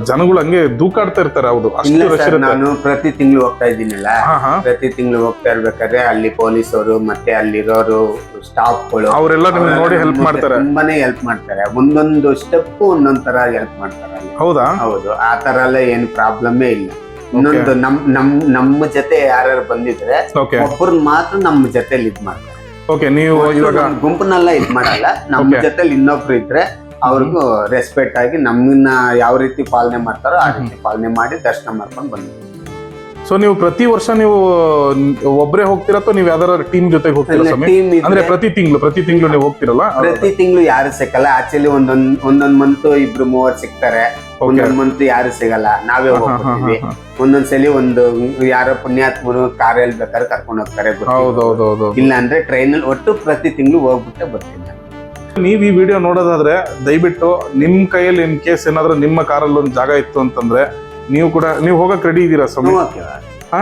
ಜನಗಳು ಹಂಗೆ ದೂಕಾಡ್ತಾ ಇರ್ತಾರೆ ಹೌದು. ಇಲ್ಲ ಅಷ್ಟು ಸರ್ ನಾನು ಪ್ರತಿ ತಿಂಗಳು ಹೋಗ್ತಾ ಇದ್ದೀನಲ್ಲ. ಹಾ ಹಾ. ಪ್ರತಿ ತಿಂಗಳು ಹೋಗ್ತಾ ಇರ್ಬೇಕಾದ್ರೆ ಅಲ್ಲಿ ಪೊಲೀಸರು ಮತ್ತೆ ಅಲ್ಲಿರೋರು ಸ್ಟಾಫ್ಗಳು ಅವರೆಲ್ಲ ನಿಮ್ಗೆ ನೋಡಿ ಹೆಲ್ಪ್ ಮಾಡ್ತಾರೆ. ತುಂಬಾನೇ ಹೆಲ್ಪ್ ಮಾಡ್ತಾರೆ. ಒಂದೊಂದು ಸ್ಟೆಪ್ ಒಂದೊಂದ್ ತರ ಹೆಲ್ಪ್ ಮಾಡ್ತಾರೆ ಅಲ್ಲಿ. ಹೌದಾ? ಹೌದು. ಆ ತರ ಎಲ್ಲ ಏನು ಪ್ರಾಬ್ಲಮ್ಮೇ ಇಲ್ಲ. ಇನ್ನೊಂದು ನಮ್ ನಮ್ ನಮ್ಮ ಜೊತೆ ಯಾರ್ಯಾರು ಬಂದಿದ್ರೆ ಒಬ್ಬರು ಒಬ್ಬರನ್ನ ಮಾತ್ರ ನಮ್ಮ ಜೊತೆಲಿ ಇದ್ ಮಾಡ್ತಾರೆ. ಓಕೆ ನೀವು ಇವಾಗ ಗುಂಪನ್ನೆಲ್ಲ ಇದ್ ಮಾಡಲ್ಲ. ನಮ್ಮ. ಜೊತೆಲಿ ಇನ್ನೊಬ್ರು ಇದ್ರೆ ಅವ್ರಿಗೂ ರೆಸ್ಪೆಕ್ಟ್ ಆಗಿ ನಮ್ಮನ್ನ ಯಾವ ರೀತಿ ಪಾಲನೆ ಮಾಡ್ತಾರೋ ಆ ರೀತಿ ಪಾಲನೆ ಮಾಡಿ ದರ್ಶನ ಮಾಡ್ಕೊಂಡು ಬಂದ್ವಿ. ಸೊ ನೀವು ಪ್ರತಿ ವರ್ಷ ನೀವು ಒಬ್ಬರೇ ಹೋಗ್ತೀರಾ ಅಥವಾ ನೀವು ಯಾವ್ದಾರ ಟೀಮ್ ಜೊತೆಗೆ ಹೋಗ್ತೀರಾ ಸ್ವಾಮಿ? ಟೀಮ್ ಅಂದ್ರೆ ಪ್ರತಿ ತಿಂಗಳು ಪ್ರತಿ ತಿಂಗಳು ನೀವು ಹೋಗ್ತಿರಲ್ಲ? ಪ್ರತಿ ತಿಂಗಳು ಯಾರು ಸಿಕ್ಕಲ್ಲ. ಆಕ್ಚುಲಿ ಒಂದೊಂದ್ ಒಂದೊಂದ್ ಮಂತ್ ಇಬ್ರು ಮೂವರ್ ಸಿಗ್ತಾರೆ ಒಂದೊಂದ್ ಮಂತ್ ಯಾರು ಸಿಗಲ್ಲ. ನಾವೇ ಹೋಗ್ತೀವಿ ಒಂದೊಂದ್ ಸಲಿ ಒಂದು ಯಾರೋ ಪುಣ್ಯಾತ್ಮರು ಕಾರ್ ಎಲ್ಲಿ ಬೇಕಾದ್ರೆ ಕರ್ಕೊಂಡು ಹೋಗ್ತಾರೆ. ಹೌದೌದೌದು. ಇಲ್ಲ ಅಂದ್ರೆ ಟ್ರೈನ್ ಅಲ್ಲಿ ಒಟ್ಟು ಪ್ರತಿ ತಿಂಗಳು ಹೋಗ್ಬಿಟ್ಟೆ ಬರ್ತೀನಿ ನೀವ್ ನೀವು ಈ ವಿಡಿಯೋ ನೋಡೋದಾದ್ರೆ ದಯವಿಟ್ಟು ನಿಮ್ ಕೈಯಲ್ಲಿ ಇನ್ ಕೇಸ್ ಏನಾದ್ರೂ ನಿಮ್ಮ ಕಾರಲ್ಲಿ ಒಂದು ಜಾಗ ಇತ್ತು ಅಂತಂದ್ರೆ ನೀವು ಕೂಡ ನೀವು ಹೋಗಕ್ಕೆ ರೆಡಿ ಇದ್ದೀರಾ ಸ್ವಾಮಿ. ಹಾ?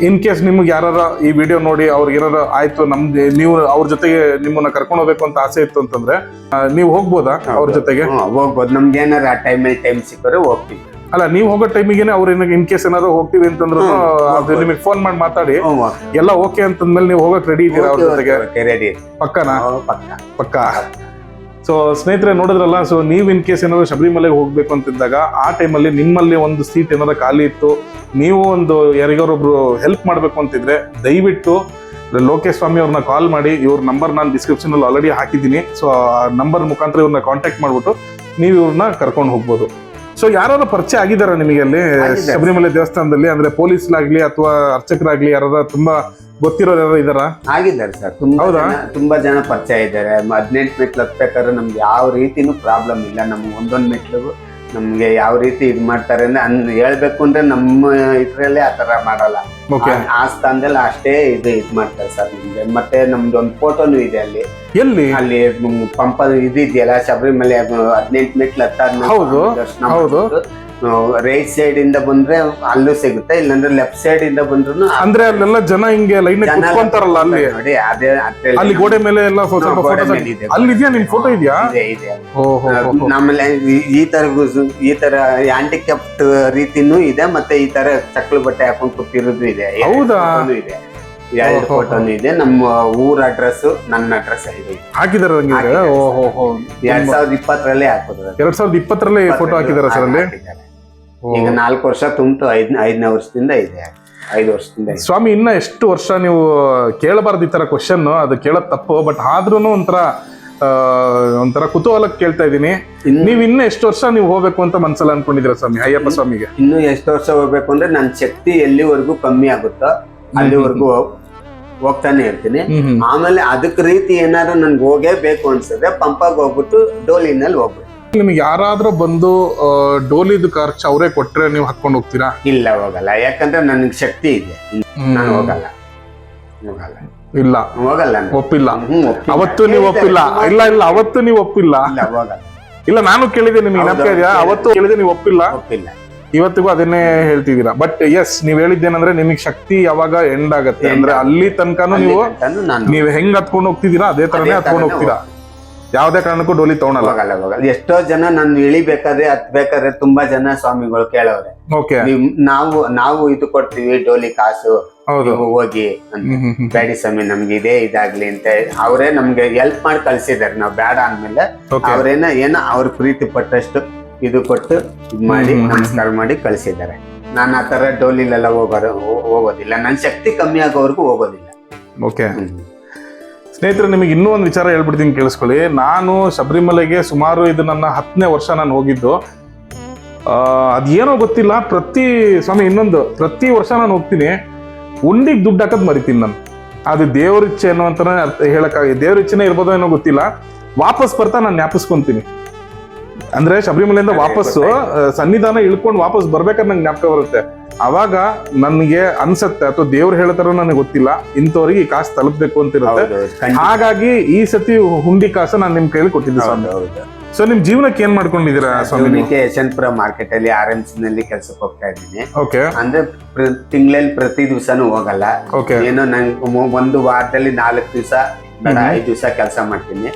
ಇನ್ ಕೇಸ್ ನಿಮ್ಗೆ ಯಾರ ಈ ವಿಡಿಯೋ ನೋಡಿ ಅವ್ರಿಗೆ ಏನಾರ ಆಯ್ತು ನಮ್ಗೆ ನೀವು ಅವ್ರ ಜೊತೆಗೆ ನಿಮ್ಮನ್ನ ಕರ್ಕೊಂಡು ಹೋಗ್ಬೇಕು ಅಂತ ಆಸೆ ಇತ್ತು ಅಂತಂದ್ರೆ ನೀವು ಹೋಗ್ಬೋದಾ ಅವ್ರ ಜೊತೆಗೆ? ಹೋಗ್ಬೋದು. ನಮ್ಗೆ ಏನಾರ ಆ ಟೈಮಲ್ಲಿ ಟೈಮ್ ಸಿಕ್ಕರೆ ಹೋಗ್ತೀವಿ. ಅಲ್ಲ ನೀವು ಹೋಗೋ ಟೈಮಿಗೆ ಅವ್ರ ಇನ್ ಕೇಸ್ ಏನಾದ್ರು ಹೋಗ್ತೀವಿ ಅಂತಂದ್ರು ಅದು. ನಿಮಗೆ ಫೋನ್ ಮಾಡಿ ಮಾತಾಡಿ. ಎಲ್ಲ ಓಕೆ ಅಂತಂದ್ಮೇಲೆ ನೀವು ಹೋಗಕ್ ರೆಡಿ ಇದ್ದೀರಾ ಅವ್ರ ಜೊತೆಗೆ? ರೆಡಿ. ಪಕ್ಕನಾ? ಪಕ್ಕ? ಪಕ್ಕ. ಸೊ ಸ್ನೇಹಿತರೆ ನೋಡಿದ್ರಲ್ಲ? ಸೊ ನೀವು ಇನ್ ಕೇಸ್ ಏನಾದ್ರು ಶಬರಿಮಲೆಗೆ ಹೋಗಬೇಕು ಅಂತಿದ್ದಾಗ ಆ ಟೈಮಲ್ಲಿ ನಿಮ್ಮಲ್ಲಿ ಒಂದು ಸೀಟ್ ಏನಾದ್ರು ಖಾಲಿ ಇತ್ತು ನೀವು ಒಂದು ಯಾರಿಗಾರೊಬ್ರು ಹೆಲ್ಪ್ ಮಾಡಬೇಕು ಅಂತಿದ್ರೆ ದಯವಿಟ್ಟು ಲೋಕೇಶ್ ಸ್ವಾಮಿ ಅವ್ರನ್ನ ಕಾಲ್ ಮಾಡಿ ಇವ್ರ ನಂಬರ್ ನಾನು ಡಿಸ್ಕ್ರಿಪ್ಷನಲ್ಲಿ ಆಲ್ರೆಡಿ ಹಾಕಿದ್ದೀನಿ. ಸೊ ಆ ನಂಬರ್ ಮುಖಾಂತರ ಇವ್ರನ್ನ ಕಾಂಟ್ಯಾಕ್ಟ್ ಮಾಡ್ಬಿಟ್ಟು ನೀವು ಇವ್ರನ್ನ ಕರ್ಕೊಂಡು ಹೋಗ್ಬೋದು. ಸೊ ಯಾರು ಪರಿಚಯ ಆಗಿದ್ದಾರೆ ನಿಮಗೆ ಅಲ್ಲಿ. ಶಬರಿಮಲೆ ದೇವಸ್ಥಾನದಲ್ಲಿ ಅಂದ್ರೆ ಪೊಲೀಸ್ಲಾಗ್ಲಿ ಅಥವಾ ಅರ್ಚಕರಾಗ್ಲಿ ಯಾರಾದ್ರೂ ತುಂಬಾ ಗೊತ್ತಿರೋರು ಯಾರು ಇದಾರ ಆಗಿದ್ದಾರೆ ಸರ್. ತುಂಬಾ ಹೌದಾ? ಜನ ತುಂಬಾ ಜನ ಪರಿಚಯ ಇದ್ದಾರೆ. ಹದಿನೆಂಟು ಮೆಟ್ಲು ಹತ್ಬೇಕಾದ್ರೆ ನಮ್ಗೆ ಯಾವ ರೀತಿನೂ ಪ್ರಾಬ್ಲಮ್ ಇಲ್ಲ. ನಮ್ಗೆ ಒಂದೊಂದು ಮೆಟ್ಲಿಗೂ ನಮ್ಗೆ ಯಾವ ರೀತಿ ಇದು ಮಾಡ್ತಾರೆ ಅಂದ್ರೆ ಅನ್ ಹೇಳ್ಬೇಕು ಅಂದ್ರೆ ನಮ್ಮ ಇದ್ರಲ್ಲೇ ಆ ತರ ಮಾಡಲ್ಲ. ಓಕೆ ಆ- ಆ ಸ್ಥಾನದಲ್ಲಿ ಅಷ್ಟೇ ಇದು ಇದು ಮಾಡ್ತಾರೆ ಸರ್ ನಿಮ್ಗೆ. ಮತ್ತೆ ನಮ್ದು ಒಂದು ಫೋಟೋನು ಇದೆ ಅಲ್ಲಿ. ಎಲ್ಲಿ? ಅಲ್ಲಿ ಮ್, ಪಂಪ ಇದಿದೆಯಲ್ಲ ಶಬರಿಮಲೆ ಹದಿನೆಂಟು ಮೆಟ್ಲು ಹತ್ತಾದ್ಮೇಲೆ ಹೌದು, ದರ್ಶನ ಹೌದು. ರೈಟ್ ಸೈಡ್ ಇಂದ ಬಂದ್ರೆ ಅಲ್ಲೂ ಸಿಗುತ್ತೆ ಇಲ್ಲಾಂದ್ರೆ ಲೆಫ್ಟ್ ಸೈಡ್ ಇಂದ ಬಂದ್ರು ಅಂದ್ರೆ ಅಲ್ಲೆಲ್ಲ ಜನ ಹಿಂಗೆ ಲೈನ್ ಕುತ್ಕೊಂತಾರಲ್ಲ ಅಲ್ಲಿ ನೋಡಿ ಅದೇ ಅಲ್ಲಿ ಗೋಡೆ ಮೇಲೆ ಎಲ್ಲ ಸ್ವಲ್ಪ. ಅಲ್ಲಿ ಇದೆಯಾ ನಿಮ್ ಫೋಟೋ ಇದೆಯಾ? ಇದೆ ಆಮೇಲೆ ಈ- ತರ ಈ ತರ ಹ್ಯಾಂಡಿಕ್ಯಾಪ್ಟ್ ರೀತಿನೂ ಇದೆ ಮತ್ತೆ ಈ ತರ ಚಕ್ಲು ಬಟ್ಟೆ ಹಾಕೊಂಡ್ ಕೂತಿರೋದು ಇದೆ. ಹೌದಾ? ಇದೆ. ಎರಡು. ಫೋಟೋನು ಇದೆ. ನಮ್ಮ ಊರ ಅಡ್ರೆಸ್ ನನ್ನ ಅಡ್ರೆಸ್ ಇದೆ. ಹಾಕಿದಾರೆ ಎರಡ್ ಸಾವಿರದ ಇಪ್ಪತ್ತರಲ್ಲೇ ಹಾಕಿದ್ರೆ ಎರಡ್ ಸಾವಿರದ ಇಪ್ಪತ್ತರಲ್ಲೇ ಫೋಟೋ ಹಾಕಿದಾರೆ ಸರ್ ಅಲ್ಲಿ. ಈಗ ನಾಲ್ಕು ವರ್ಷ ತುಂಬಿತು ಐದ್ ಐದನೇ ವರ್ಷದಿಂದ ಇದೆ. ಐದು ವರ್ಷದಿಂದ ಇದೆ. ಸ್ವಾಮಿ ಇನ್ನ ಎಷ್ಟು ವರ್ಷ ನೀವು ಕೇಳಬಾರ್ದು ಈ ತರ ಕ್ವಶನ್ ಅದು ಕೇಳೋದ್ ತಪ್ಪು ಬಟ್ ಆದ್ರೂ ಒಂಥರ ಆ, ಒಂಥರ ಕುತೂಹಲಕ್ಕೆ ಕೇಳ್ತಾ ಇದೀನಿ ಇನ್ನು ನೀವ್ ಇನ್ನ ಎಷ್ಟು ವರ್ಷ ನೀವು ಹೋಗ್ಬೇಕು ಅಂತ ಮನ್ಸಲ್ಲಿ ಅನ್ಕೊಂಡಿದ್ದೀರಾ ಸ್ವಾಮಿ ಅಯ್ಯಪ್ಪ ಸ್ವಾಮಿಗೆ? ಇನ್ನು ಎಷ್ಟು ವರ್ಷ ಹೋಗ್ಬೇಕು ಅಂದ್ರೆ ನನ್ನ ಶಕ್ತಿ ಎಲ್ಲಿವರೆಗೂ ಕಮ್ಮಿ ಆಗುತ್ತೋ ಅಲ್ಲಿವರೆಗೂ ಹೋಗ್ತಾನೆ ಇರ್ತೀನಿ. ಹ್ಮ್ ಹ್ಮ್. ಆಮೇಲೆ ಅದಕ್ಕೆ ರೀತಿ ಏನಾದ್ರು ನನ್ಗೆ ಹೋಗೇಬೇಕು ಅನ್ಸಿದ್ರೆ ಪಂಪಾಗ ಹೋಗ್ಬಿಟ್ಟು ಡೋಲಿನಲ್ಲಿ ಹೋಗ್ಬಿಟ್ಟು ನಿಮ್ಗೆ ಯಾರಾದ್ರೂ ಬಂದು ಡೋಲಿದು ಖರ್ಚು ಅವರೇ ಕೊಟ್ರೆ ನೀವು ಹಾಕೊಂಡು ಹೋಗ್ತೀರಾ? ಇಲ್ಲ ಹೋಗಲ್ಲ. ಯಾಕಂದ್ರೆ ನನಗೆ ಶಕ್ತಿ ಇದೆ. ನಾನು ಹೋಗಲ್ಲ. ಹೋಗಲ್ಲ. ಇಲ್ಲ. ಹೋಗಲ್ಲ ನಾನು. ಒಪ್ಪಿಲ್ಲ. ಹ್ಮ್, ಒಪ್ಪಿಲ್ಲ. ಅವತ್ತು ನೀವು ಒಪ್ಪಿಲ್ಲ. ಇಲ್ಲ ಇಲ್ಲ ಅವತ್ತು ನೀವು ಒಪ್ಪಿಲ್ಲ. ಇಲ್ಲ ಹೋಗಲ್ಲ. ಇಲ್ಲ ನಾನು ಕೇಳಿದೆ ನಿಮ್ಗೆ ಹೌದು. ಅವತ್ತು ಕೇಳಿದೆ ನೀವು ಒಪ್ಪಿಲ್ಲ? ಒಪ್ಪಿಲ್ಲ. ಇವತ್ತಿಗೂ ಅದನ್ನೇ ಹೇಳ್ತಿದ್ದೀರಾ? ಬಟ್ ಎಸ್ ನೀವ್ ಹೇಳಿದ್ದೇನಂದ್ರೆ ನಿಮಗೆ ಶಕ್ತಿ ಯಾವಾಗ ಎಂಡ್ ಆಗತ್ತೆ? End ಅಂದ್ರೆ ಅಲ್ಲಿ ತನಕನೂ ಅಲ್ಲಿ ನೀವು ತನಕನೂ ನಾನು ನೀವ್ ಹೆಂಗ್ ಹತ್ಕೊಂಡು ಹೋಗ್ತಿದ್ದೀರಾ? ಅದೇ ತರನೇ ಅದೇ ಹತ್ಕೊಂಡು ಹೋಗ್ತೀರಾ? ಯಾವ್ದೇ ಕಾರಣಕ್ಕೂ ಡೋಲಿ ತಗೊಳಲ್ಲ. ಹೋಗಲ್ಲ ಹೋಗಲ್ಲ. ಎಷ್ಟೋ ಜನ ನಾನು ಇಳಿಬೇಕಾದ್ರೆ ಹತ್ಬೇಕಾದ್ರೆ ತುಂಬಾ ಜನ ಸ್ವಾಮಿಗಳು ಕೇಳವ್ರೆ. ಓಕೆ. ನೀವ್ ನಾವು ನಾವು ಇದು ಕೊಡ್ತೀವಿ ಡೋಲಿ ಕಾಸು. ಹೌದು. ನೀವು ಹೋಗಿ ಅಂತ. ಬೇಡಿ ಸ್ವಾಮಿ ನಮ್ಗೆ ಇದೇ ಇದಾಗ್ಲಿ ಅಂತ ಅವರೇ ನಮ್ಗೆ ಹೆಲ್ಪ್ ಮಾಡಿ ಕಳ್ಸಿದಾರೆ. ನಾವು ಬೇಡ ಅಂದ್ಮೇಲೆ Okay. ಅವ್ರೇನ ಏನೋ ಅವ್ರ ಪ್ರೀತಿ ಪಟ್ಟಷ್ಟು ಇದು ಕೊಟ್ಟು ಇದ್ ಮಾಡಿ ನಮಸ್ಕಾರ ಮಾಡಿ ಕಳ್ಸಿದ್ದಾರೆ ನಾನು ಆ ತರ ಡೋಲಿಲೆಲ್ಲ ಹೋಗೋರು ಹೋ- ಹೋಗೋದಿಲ್ಲ. ನನ್ನ ಶಕ್ತಿ ಕಮ್ಮಿ ಆಗೋವರೆಗೂ ಹೋಗೋದಿಲ್ಲ. ಓಕೆ. ಹ್ಮ್. ಸ್ನೇಹಿತರೆ ನಿಮಗೆ ಇನ್ನೂ ಒಂದು ವಿಚಾರ ಹೇಳ್ಬಿಡ್ತೀನಿ ಕೇಳಿಸ್ಕೊಳ್ಳಿ. ನಾನು ಶಬರಿಮಲೆಗೆ ಸುಮಾರು ಇದು ನನ್ನ ಹತ್ತನೇ ವರ್ಷ ನಾನು ಹೋಗಿದ್ದು. ಅದೇನೋ ಗೊತ್ತಿಲ್ಲ ಪ್ರತಿ ಸ್ವಾಮಿ ಇನ್ನೊಂದು ಪ್ರತಿ ವರ್ಷ ನಾನು ಹೋಗ್ತೀನಿ. ಉಂಡಿಗೆ ದುಡ್ಡು ಹಾಕೋದು ಮರಿತೀನಿ ನಾನು. ಅದು ದೇವ್ರ ಇಚ್ಛೆ ಅರ್ಥ ಹೇಳಕ್ಕಾಗಿ ದೇವ್ರ ಇಚ್ಛೆನೇ ಇರ್ಬೋದೋ ಏನೋ ಗೊತ್ತಿಲ್ಲ. ವಾಪಸ್ ಬರ್ತಾ ನಾನು ಜ್ಞಾಪಿಸ್ಕೊಂತೀನಿ. ಅಂದ್ರೆ ಶಬರಿಮಲೆಯಿಂದ ವಾಪಸ್ಸು ಸನ್ನಿಧಾನ ಇಳ್ಕೊಂಡು ವಾಪಸ್ ಬರ್ಬೇಕಾದ್ರೆ ನಂಗೆ ಜ್ಞಾಪಕ ಬರುತ್ತೆ. ಅವಾಗ ನನಗೆ ಅನ್ಸತ್ತೆ ಅಥವಾ ದೇವ್ರು ಹೇಳ್ತಾರೋ ನನಗೆ ಗೊತ್ತಿಲ್ಲ. ಇಂಥವ್ರಿಗೆ ಈ ಕಾಸು ತಲುಪಬೇಕು ಅಂತ ಇರುತ್ತೆ ಹಾಗಾಗಿ ಈ ಸತಿ ಹುಂಡಿ ಕಾಸು ನಾನು ನಿಮ್ ಕೈಲಿ ಕೊಟ್ಟಿದ್ದೆ ಸ್ವಾಮಿ. ಸೊ ನಿಮ್ ಜೀವನಕ್ಕೆ ಏನ್ ಮಾಡ್ಕೊಂಡಿದ್ದೀರಾ ಸ್ವಾಮಿ ಜೀವನಕ್ಕೆ ಯಶವಂತಪುರ ಮಾರ್ಕೆಟ್ ಅಲ್ಲಿ ಆರ್ ಎಂ ಸಿ ನಲ್ಲಿ ಕೆಲ್ಸಕ್ಕೆ ಹೋಗ್ತಾ ಇದ್ದೀನಿ. ಓಕೆ ಅಂದ್ರೆ ತಿಂಗಳಲ್ಲಿ ಪ್ರತಿ ದಿವಸನು ಹೋಗಲ್ಲ. ಓಕೆ ಏನೋ ನಂಗೆ ಒಂದು ವಾರದಲ್ಲಿ ನಾಲ್ಕು ದಿವಸ ಐದ್ ದಿವಸ ಕೆಲಸ ಮಾಡ್ತೀನಿ.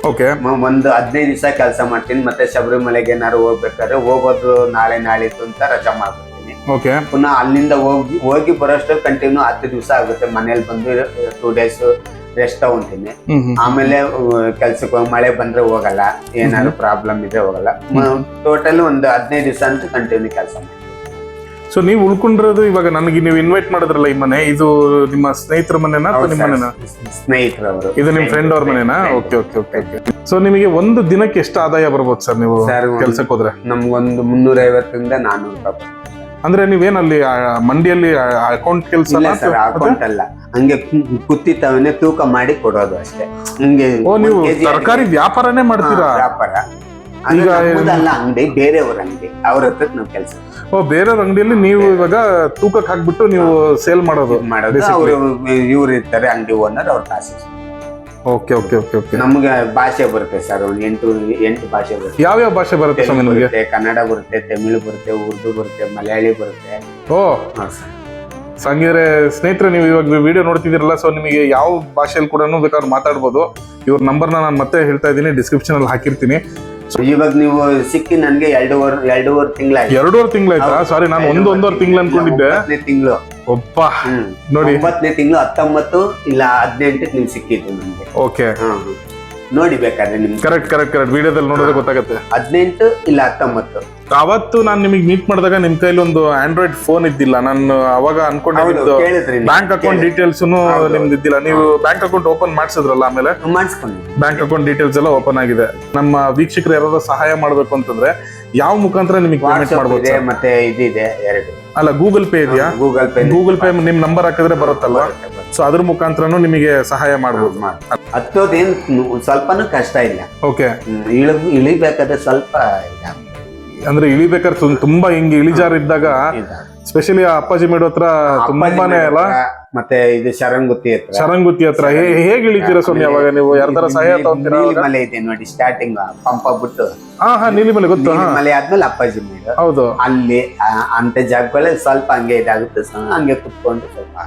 ಒಂದು ಹದಿನೈದು ದಿವಸ ಕೆಲಸ ಮಾಡ್ತೀನಿ. ಮತ್ತೆ ಶಬರಿಮಲೆಗೆ ಏನಾದ್ರು ಹೋಗ್ಬೇಕಾದ್ರೆ ಹೋಗೋದು ನಾಳೆ ನಾಳೆ ಅಂತ ರಜಾ ಮಾಡ್ಬಿಡ್ತೀನಿ ಓಕೆ ಪುನಃ ಅಲ್ಲಿಂದ ಹೋಗಿ ಹೋಗಿ ಬರೋಷ್ಟು ಕಂಟಿನ್ಯೂ ಹತ್ತು ದಿವಸ ಆಗುತ್ತೆ. ಮನೇಲಿ ಬಂದು ಟೂ ಡೇಸ್ ರೆಸ್ಟ್ ತಗೊಂತೀನಿ. ಆಮೇಲೆ ಕೆಲ್ಸಕ್ಕೆ ಹೋಗಿ ಮಳೆ ಬಂದ್ರೆ ಹೋಗಲ್ಲ. ಏನಾದ್ರು ಪ್ರಾಬ್ಲಮ್ ಇದ್ರೆ ಹೋಗಲ್ಲ. ಟೋಟಲ್ ಒಂದು ಹದಿನೈದು ದಿವಸ ಅಂತ ಕಂಟಿನ್ಯೂ ಕೆಲಸ ಮಾಡ್ತೀನಿ. ಸೊ ನೀವು ಉಳ್ಕೊಂಡಿರೋದು ಇವಾಗ ನನಗೆ ನೀವು ಇನ್ವೈಟ್ ಮಾಡಿದ್ರಲ್ಲ ಈ ಮನೆ? ಇದು ನಿಮ್ಮ ಸ್ನೇಹಿತರ ಮನೆನಾ ಅಥವಾ ನಿಮ್ಮ ಮನೆನಾ? ಸ್ನೇಹಿತರವರು. ಇದು ನಿಮ್ಮ ಫ್ರೆಂಡ್ ಅವ್ರ ಮನೆನಾ? Okay okay okay okay so ನಿಮಗೆ ಒಂದು ದಿನಕ್ಕೆ ಎಷ್ಟು ಆದಾಯ ಬರ್ಬೋದು ಸರ್ ನೀವು ಕೆಲಸಕ್ಕೆ ಹೋದ್ರೆ? ನಮ್ಗೊಂದು ಮುನ್ನೂರ ಐವತ್ತರಿಂದ ನಾನೂರು ರೂಪಾಯಿ ಅಂದ್ರೆ ನೀವೇನ್ ಅಲ್ಲಿ ಮಂಡಿಯಲ್ಲಿ ಅಕೌಂಟ್ ಕೆಲಸ ಅಕೌಂಟ್ ಅಲ್ಲ. ಹಂಗೆ ಕುತ್ತಿತವನ್ನೇ ತೂಕ ಮಾಡಿ ಕೊಡೋದು ಅಷ್ಟೇ. ಹಂಗೆ ಓ ನೀವು ತರಕಾರಿ ವ್ಯಾಪಾರನೇ ಮಾಡ್ತೀರಾ? ವ್ಯಾಪಾರ. ಈಗ ಈಗ ಅಂಗಡಿ ಬೇರೆಯವ್ರ ಅಂಗಡಿ. ಅವ್ರ ಹತ್ರ ನಾವು ಕೆಲಸ ಓ ಬೇರೆಯವ್ರ ಅಂಗಡಿಯಲ್ಲಿ ನೀವು ಇವಾಗ ತೂಕಕ್ಕೆ ಹಾಕ್ಬಿಟ್ಟು ನೀವು ಸೇಲ್ ಮಾಡೋದು ಮಾಡೋದು. ಇವ್ರು ಇರ್ತಾರೆ ಅಂಗಡಿ ಓನರ್ ಅವ್ರ ಕಾಸು ಓಕೆ ಓಕೆ ಓಕೆ ಓಕೆ ನಮ್ಗೆ ಭಾಷೆ ಬರುತ್ತೆ ಸರ್ ಒಂದು ಎಂಟು ಎಂಟು ಭಾಷೆ ಬರುತ್ತೆ. ಯಾವ್ಯಾವ ಭಾಷೆ ಬರುತ್ತೆ ಸ್ವಾಮಿ ತೆಲುಗು ನಿಮಗೆ? ಬರುತ್ತೆ ಕನ್ನಡ ಬರುತ್ತೆ ತಮಿಳು ಬರುತ್ತೆ ಉರ್ದು ಬರುತ್ತೆ ಮಲಯಾಳಿ ಬರುತ್ತೆ. ಓ. ಹಾ, sir. ಸಂಗೀರೆ ಸ್ನೇಹಿತರೆ ನೀವು ಇವಾಗ ವಿಡಿಯೋ ನೋಡ್ತಿದ್ದೀರಲ್ಲ ಸೊ ನಿಮಗೆ ಯಾವ ಭಾಷೆಯಲ್ಲಿ ಕೂಡ ಬೇಕಾದ್ರೆ ಮಾತಾಡ್ಬೋದು. ಇವ್ರ ನಂಬರ್ನ ನಾನು ಮತ್ತೆ ಹೇಳ್ತಾ ಇದ್ದೀನಿ ಡಿಸ್ಕ್ರಿಪ್ಷನ್ ಅಲ್ಲಿ ಹಾಕಿರ್ತೀನಿ. ಇವಾಗ ನೀವು ಸಿಕ್ಕಿ ನನಗೆ ಎರಡೂವರೆ ಎರಡೂವರೆ ತಿಂಗಳಾಯ್ತು. ಎರಡೂವರೆ ತಿಂಗಳಾಯ್ತಾ? ಸಾರಿ ನಾನು ಒಂದು ಒಂದೂವರೆ ತಿಂಗಳು ಅನ್ಕೊಂಡಿದ್ದೆ. ತಿಂಗಳು. ಒಪ್ಪ ನೋಡಿ. ಒಂಬತ್ತನೇ ತಿಂಗಳು ಹತ್ತೊಂಬತ್ತು ಇಲ್ಲ ಹದಿನೆಂಟು ನಿಮ್ಗೆ ಸಿಕ್ಕಿದ್ದು ನಮ್ಗೆ. ಓಕೆ. ನೋಡಿ ಬೇಕಾದ್ರೆ ನಿಮ್ಗೆ. Correct correct correct. ವಿಡಿಯೋದಲ್ಲಿ ನೋಡಿದ್ರೆ ಗೊತ್ತಾಗುತ್ತೆ. ಹದಿನೆಂಟು ಇಲ್ಲ ಹತ್ತೊಂಬತ್ತು. ಅವತ್ತು ನಾನು ನಿಮಗೆ ಮೀಟ್ ಮಾಡಿದಾಗ ನಿಮ್ ಕೈಲಿ ಒಂದು ಆಂಡ್ರಾಯ್ಡ್ ಫೋನ್ ಇದ್ದಿಲ್ಲ. ನಾನು ಅವಾಗ ಅನ್ಕೊಂಡಿದ್ದು ಬ್ಯಾಂಕ್ ಅಕೌಂಟ್ ಡೀಟೇಲ್ಸ್. ನಿಮ್ದು ಇದ್ದಿಲ್ಲ. ನೀವು ಬ್ಯಾಂಕ್ ಅಕೌಂಟ್ ಓಪನ್ ಮಾಡಿಸಿದ್ರಲ್ಲ ಆಮೇಲೆ? ಬ್ಯಾಂಕ್ ಅಕೌಂಟ್ ಡೀಟೇಲ್ಸ್ ಎಲ್ಲ ಓಪನ್ ಆಗಿದೆ. ನಮ್ಮ ವೀಕ್ಷಕರು ಯಾರಾದ್ರೂ ಸಹಾಯ ಮಾಡಬೇಕು ಅಂತಂದ್ರೆ ಯಾವ ಮುಖಾಂತರ ನಿಮಗೆ ಪೇಮೆಂಟ್ ಮಾಡಬಹುದು ಮಾಡ್ಬೋದು ಇದೆ ಮತ್ತೆ ಇದಿದೆ ಎರಡು. ಅಲ್ಲ ಗೂಗಲ್ ಪೇ ಇದೆಯಾ? ಗೂಗಲ್ ಪೇ ಗೂಗಲ್ ಪೇ ನಿಮ್ ನಂಬರ್ ಹಾಕಿದ್ರೆ ಬರುತ್ತಲ್ವಾ? ಸೊ ಅದ್ರ ಮುಖಾಂತರನು ನಿಮಗೆ ಸಹಾಯ ಮಾಡ್ಬೋದು. ಹತ್ತೋದೇನ್ ಸ್ವಲ್ಪನೂ ಕಷ್ಟ ಇಲ್ಲ. ಓಕೆ ಇಳಿ ಇಳಿಬೇಕಾದ್ರೆ ಸ್ವಲ್ಪ. ಅಂದ್ರೆ ಇಳಿಬೇಕಾದ್ರೆ ತುಂಬಾ ಹಿಂಗೆ ಇಳಿಜಾರ್ ಇದ್ದಾಗ ಆ ಸ್ಪೆಷಲಿ ಅಪ್ಪಾಜಿ ಮೇಡ ಹತ್ರ ತುಂಬಾನೇ ಅಲ್ಲ? ಮತ್ತೆ ಇದು ಶರಂಗುತ್ತಿ ಹತ್ರ. ಶರಂಗುತ್ತಿ ಹತ್ರ. ಹೇಗೆ ಇಳಿತೀರಾ ಸ್ವಾಮಿ ಅವಾಗ ನೀವು? ಯಾರ್ದಾರ ಸಹಾಯ ತಗೊಂತೀರಾ? ಮಲೆ ಇದೆ ನೋಡಿ ಸ್ಟಾರ್ಟಿಂಗ್ ಪಂಪ ಬಿಟ್ಟು. ಹಾ ಹಾ ನೀಲಿಮಲೆ ಗೊತ್ತು ಹಾ. ಮಲೆ ಆದ್ಮೇಲೆ ಅಪ್ಪಾಜಿ ಮೇಡು ಹೌದು. ಅಲ್ಲಿ ಅಂತ ಜಾಗಗಳಲ್ಲಿ ಸ್ವಲ್ಪ ಹಂಗೆ ಇದಾಗುತ್ತೆ ಹಂಗೆ ಕುತ್ಕೊಂಡು ಸ್ವಲ್ಪ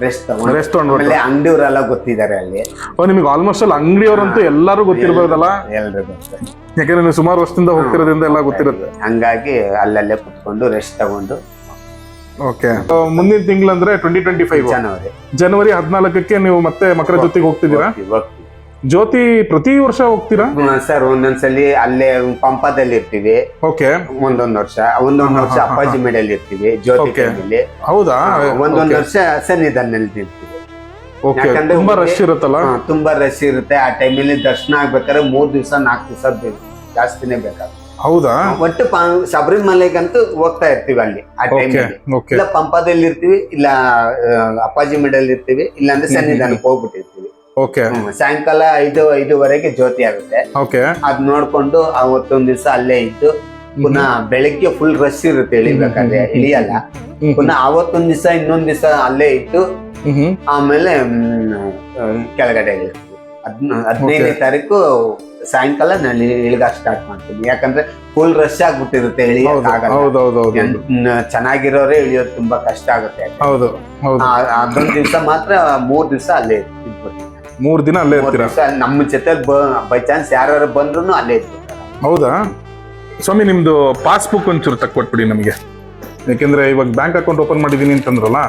ರೆಸ್ಟ್ ತಗೊಂಡು ರೆಸ್ಟ್ ತಗೊಂಡ್ಬಿಟ್ಟು ಆಮೇಲೆ ಅಂಗಡಿಯವರೆಲ್ಲ ಗೊತ್ತಿದ್ದಾರೆ ಅಲ್ಲಿ. ನಿಮಗೆ ಆಲ್ಮೋಸ್ಟ್ ಅಲ್ಲಿ ಅಂಗಡಿಯವರಂತೂ ಎಲ್ಲರೂ ಗೊತ್ತಿರ್ಬೋದಲ್ಲ? ಎಲ್ರಿಗೂ ಗೊತ್ತು. ಯಾಕಂದ್ರೆ ನೀವು ಸುಮಾರು ವರ್ಷದಿಂದ ಹೋಗ್ತಿರೋದ್ರಿಂದ ಎಲ್ಲ ಗೊತ್ತಿರುತ್ತೆ. ಹಂಗಾಗಿ ಅಲ್ಲಲ್ಲೇ ಕುತ್ಕೊಂಡು ರೆಸ್ಟ್ ತಗೊಂಡು ಓಕೆ ಮುಂದಿನ ತಿಂಗಳಂದ್ರೆ ಟ್ವೆಂಟಿ ಟ್ವೆಂಟಿ ಫೈವ್ ಜನವರಿ ಜನವರಿ ಹದಿನಾಲ್ಕಕ್ಕೆ ನೀವು ಮತ್ತೆ ಮಕರ ಜೊತೆಗೆ ಹೋಗ್ತಿದ್ದೀರಾ. ಜ್ಯೋತಿ ಪ್ರತಿ ವರ್ಷ ಹೋಗ್ತೀರಾ? ಸರ್ ಒಂದೊಂದ್ಸಲಿ ಅಲ್ಲೇ ಪಂಪದಲ್ಲಿ ಇರ್ತೀವಿ ಓಕೆ ಒಂದೊಂದ್ ವರ್ಷ ಒಂದೊಂದ್ ವರ್ಷ. ಅಪ್ಪಾಜಿ ಮೇಡಲ್ಲಿ ಇರ್ತೀವಿ ಜ್ಯೋತಿ. ಟೈಮಲ್ಲಿ ಹೌದಾ? ಒಂದೊಂದ್ ವರ್ಷ ಸನ್ನಿಧಾನದಲ್ಲಿ ಇರ್ತೀವಿ ಓಕೆ ಯಾಕಂದ್ರೆ ತುಂಬಾ ರಶ್ ಇರುತ್ತಲ್ಲ? ಹಾ, ತುಂಬಾ ರಶ್ ಇರುತ್ತೆ. ಆ ಟೈಮಲ್ಲಿ ದರ್ಶನ ಆಗ್ಬೇಕಾದ್ರೆ ಮೂರ್ ದಿವಸ ನಾಲ್ಕು ದಿವಸ ಬೇಕು. ಜಾಸ್ತಿನೇ ಬೇಕಾಗುತ್ತೆ. ಹೌದಾ? ಒಟ್ಟು ಶಬರಿಮಲೆಗಂತೂ ಹೋಗ್ತಾ ಇರ್ತೀವಿ ಅಲ್ಲಿ ಆ ಇಲ್ಲ ಪಂಪದಲ್ಲಿ ಇರ್ತೀವಿ ಇಲ್ಲ ಅಪ್ಪಾಜಿ ಮಿಡಲ್ ಇರ್ತೀವಿ ಇಲ್ಲ ಅಂದ್ರೆ ಸನ್ನಿಧಾನಕ್ಕೆ ಹೋಗ್ಬಿಟ್ಟಿರ್ತೀವಿ. ಸಾಯಂಕಾಲ ಐದು ಐದುವರೆಗೆ ಜ್ಯೋತಿ ಆಗುತ್ತೆ. ಓಕೆ ಅದ್ ನೋಡ್ಕೊಂಡು ಅವತ್ತೊಂದ್ ದಿವಸ ಅಲ್ಲೇ ಇದ್ದು ಪುನಃ ಬೆಳಿಗ್ಗೆ ಫುಲ್ ರಶ್ ಇರುತ್ತೆ ಇಳಿಬೇಕಾದ್ರೆ. ಇಳಿಯಲ್ಲ ಪುನಃ ಅವತ್ತೊಂದ್ ದಿವಸ ಇನ್ನೊಂದ್ ದಿವಸ ಅಲ್ಲೇ ಇತ್ತು ಆಮೇಲೆ ಕೆಳಗಡೆ ಇಳಿರ್ತೀವಿ ಹದ್ನ- ಹದಿನೈದನೇ ತಾರೀಕು ಸಾಯಂಕಾಲ ನಾನು ಇಳಿಗಾಕ್ ಸ್ಟಾರ್ಟ್ ಮಾಡ್ತೀನಿ. ಯಾಕಂದ್ರೆ ಫುಲ್ ರಶ್ ಆಗ್ಬಿಟ್ಟಿರುತ್ತೆ ಚೆನ್ನಾಗಿರೋರೇ ಇಳಿಯೋದು ತುಂಬಾ ಕಷ್ಟ ಆಗುತ್ತೆ ಹೌದು ಅದೊಂದ್ ದಿವಸ ಮಾತ್ರ ಮೂರ್ ದಿವಸ ಅಲ್ಲೇ ಮೂರ್ ದಿನ ಅಲ್ಲೇ ನಮ್ಮ ಜೊತೆ ಬೈ ಚಾನ್ಸ್ ಯಾರು ಬಂದ್ರು ಅಲ್ಲೇ ಹೌದಾ? ಸ್ವಾಮಿ ನಿಮ್ದು ಪಾಸ್ಬುಕ್ ಒಂಚೂರು ತಕ್ಕೊಟ್ಬಿಡಿ ನಮಗೆ. ಯಾಕೆಂದ್ರೆ ಇವಾಗ ಬ್ಯಾಂಕ್ ಅಕೌಂಟ್ ಓಪನ್ ಮಾಡಿದೀನಿ ಅಂತಂದ್ರಲ್ಲ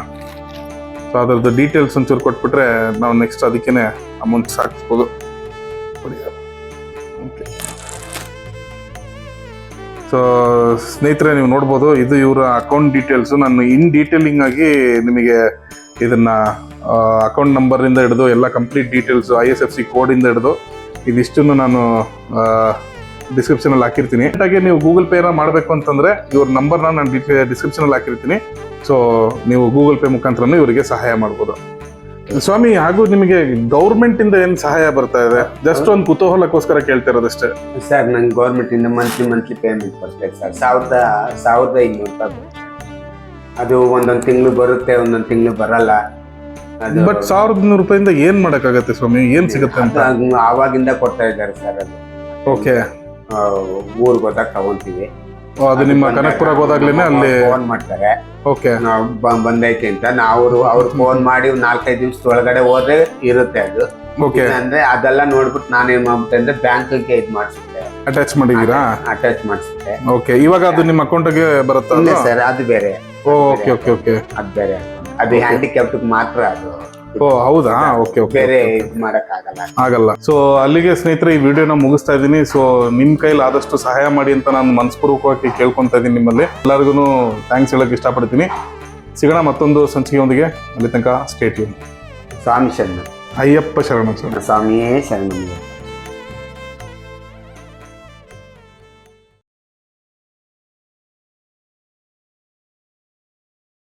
ಸೊ ಅದರದ್ದು ಡೀಟೇಲ್ಸ್ ಒಂಚೂರು ಕೊಟ್ಬಿಟ್ರೆ ನಾವು ನೆಕ್ಸ್ಟ್ ಅದಕ್ಕೇ ಅಮೌಂಟ್ ಸಾಕಿಸ್ಬೋದು. ಸೊ ಸ್ನೇಹಿತರೆ, ನೀವು ನೋಡ್ಬೋದು, ಇದು ಇವರ ಅಕೌಂಟ್ ಡೀಟೇಲ್ಸು ನಾನು ಇನ್ ಡೀಟೇಲಿಂಗ್ ಆಗಿ ನಿಮಗೆ ಇದನ್ನು ಅಕೌಂಟ್ ನಂಬರಿಂದ ಹಿಡಿದು ಎಲ್ಲ complete details I S F C ಕೋಡಿಂದ ಹಿಡಿದು ಇದಿಷ್ಟನ್ನು ನಾನು ಡಿಸ್ಕ್ರಿಪ್ಷನಲ್ಲಿ ಹಾಕಿರ್ತೀನಿ. ನೀವು ಗೂಗಲ್ ಪೇನ ಮಾಡಬೇಕು ಅಂತಂದರೆ ಇವ್ರ ನಂಬರ್ನ ನಾನು ಡಿಸ್ಕ್ರಿಪ್ಷನಲ್ಲಿ ಹಾಕಿರ್ತೀನಿ. ಸೊ ನೀವು ಗೂಗಲ್ ಪೇ ಮುಖಾಂತರನೂ ಇವರಿಗೆ ಸಹಾಯ ಮಾಡ್ಬೋದು. ಸ್ವಾಮಿ ಹಾಗೂ ನಿಮಗೆ ಗೌರ್ಮೆಂಟ್ ಇಂದ ಏನ್ ಸಹಾಯ ಬರ್ತಾ ಇದೆ? ಜಸ್ಟ್ ಒಂದು ಕುತೂಹಲಕ್ಕೋಸ್ಕರ ಕೇಳ್ತಿರೋದಷ್ಟೇ ಸರ್ ನಂಗೆ ಗೌರ್ಮೆಂಟ್ ಇಂದ ಮಂತ್ಲಿ ಮಂತ್ಲಿ ಪೇಮೆಂಟ್ ಬರ್ತಾ ಸರ್ ಸಾವಿರದ ಸಾವಿರದ ಇನ್ನೂರು ರೂಪಾಯಿ ಅದು ಒಂದೊಂದು ತಿಂಗಳು ಬರುತ್ತೆ ಒಂದೊಂದು ತಿಂಗಳು ಬರಲ್ಲ. ಬಟ್ ಸಾವಿರದ ನೂರು ರೂಪಾಯಿಂದ ಏನ್ ಮಾಡಕ್ಕಾಗತ್ತೆ ಸ್ವಾಮಿ? ಏನ್ ಸಿಗುತ್ತೆ ಅಂತ? ಆವಾಗಿಂದ ಕೊಡ್ತಾ ಇದ್ದಾರೆ ಸರ್ ಅದು. ಓಕೆ ಊರ್ ಹೋದಾಗ ತಗೊಂತೀವಿ. ಅದು ನಿಮ್ಮ ಕನಕಪುರಕ್ಕೆ ಹೋದಾಗ್ಲೇನೆ ಅಲ್ಲಿ ಫೋನ್ ಮಾಡ್ತಾರೆ. ಓಕೆ ನಾವು ಬ- ಬಂದೈತೆ ಅಂತ. ನಾವು ಅವ್ರು ಫೋನ್ ಮಾಡಿ ನಾಲ್ಕೈದು ದಿವಸ ಒಳಗಡೆ ಹೋದ್ರೆ ಇರುತ್ತೆ ಅದು. ಓಕೆ ಅಂದ್ರೆ ಅದೆಲ್ಲ ನೋಡ್ಬಿಟ್ಟು ನಾನೇನ್ ಮಾಡ್ಬಿಟ್ಟೆ ಅಂದ್ರೆ ಬ್ಯಾಂಕ್ಗೆ ಇದ್ ಮಾಡ್ಸಿದ್ದೆ. ಅಟ್ಯಾಚ್ ಮಾಡಿದೀರಾ ಅಟ್ಯಾಚ್ ಮಾಡಿಸುತ್ತೆ ಓಕೆ ಇವಾಗ ಅದು ನಿಮ್ಮ ಅಕೌಂಟ್ಗೆ ಬರುತ್ತಾ ಇಲ್ಲ ಸರ್ ಅದು ಬೇರೆ. ಓಕೆ ಓಕೆ ಓಕೆ ಅದು ಬೇರೆ. ಅದು ಹ್ಯಾಂಡಿಕ್ಯಾಪ್ಟ್ ಮಾತ್ರ ಅದು. ಓ ಹೌದಾ? ಓಕೆ ಓಕೆ ಬೇರೆ ಇದ್ ಆಗಲ್ಲ. ಸೊ ಅಲ್ಲಿಗೆ ಸ್ನೇಹಿತರೆ ಈ ವಿಡಿಯೋನ ಮುಗಿಸ್ತಾ ಇದ್ದೀನಿ. ಸೊ ನಿಮ್ ಕೈಲಿ ಆದಷ್ಟು ಸಹಾಯ ಮಾಡಿ ಅಂತ ನಾನು ಮನಸ್ಪೂರ್ವಕವಾಗಿ ಕೇಳ್ಕೊಂತ ಇದ್ದೀನಿ ನಿಮ್ಮಲ್ಲಿ. ಎಲ್ಲರಿಗೂ ಥ್ಯಾಂಕ್ಸ್ ಹೇಳಕ್ ಇಷ್ಟಪಡ್ತೀನಿ. ಸಿಗೋಣ ಮತ್ತೊಂದು ಸಂಚಿಕೆಯೊಂದಿಗೆ. ಅಲ್ಲಿ ತನಕ ಸ್ಟೇಟ್ ಸ್ವಾಮಿ ಶರಣ. ಅಯ್ಯಪ್ಪ ಶರಣ ಸ್ವಾಮಿ ಸ್ವಾಮಿಯೇ ಶರಣ.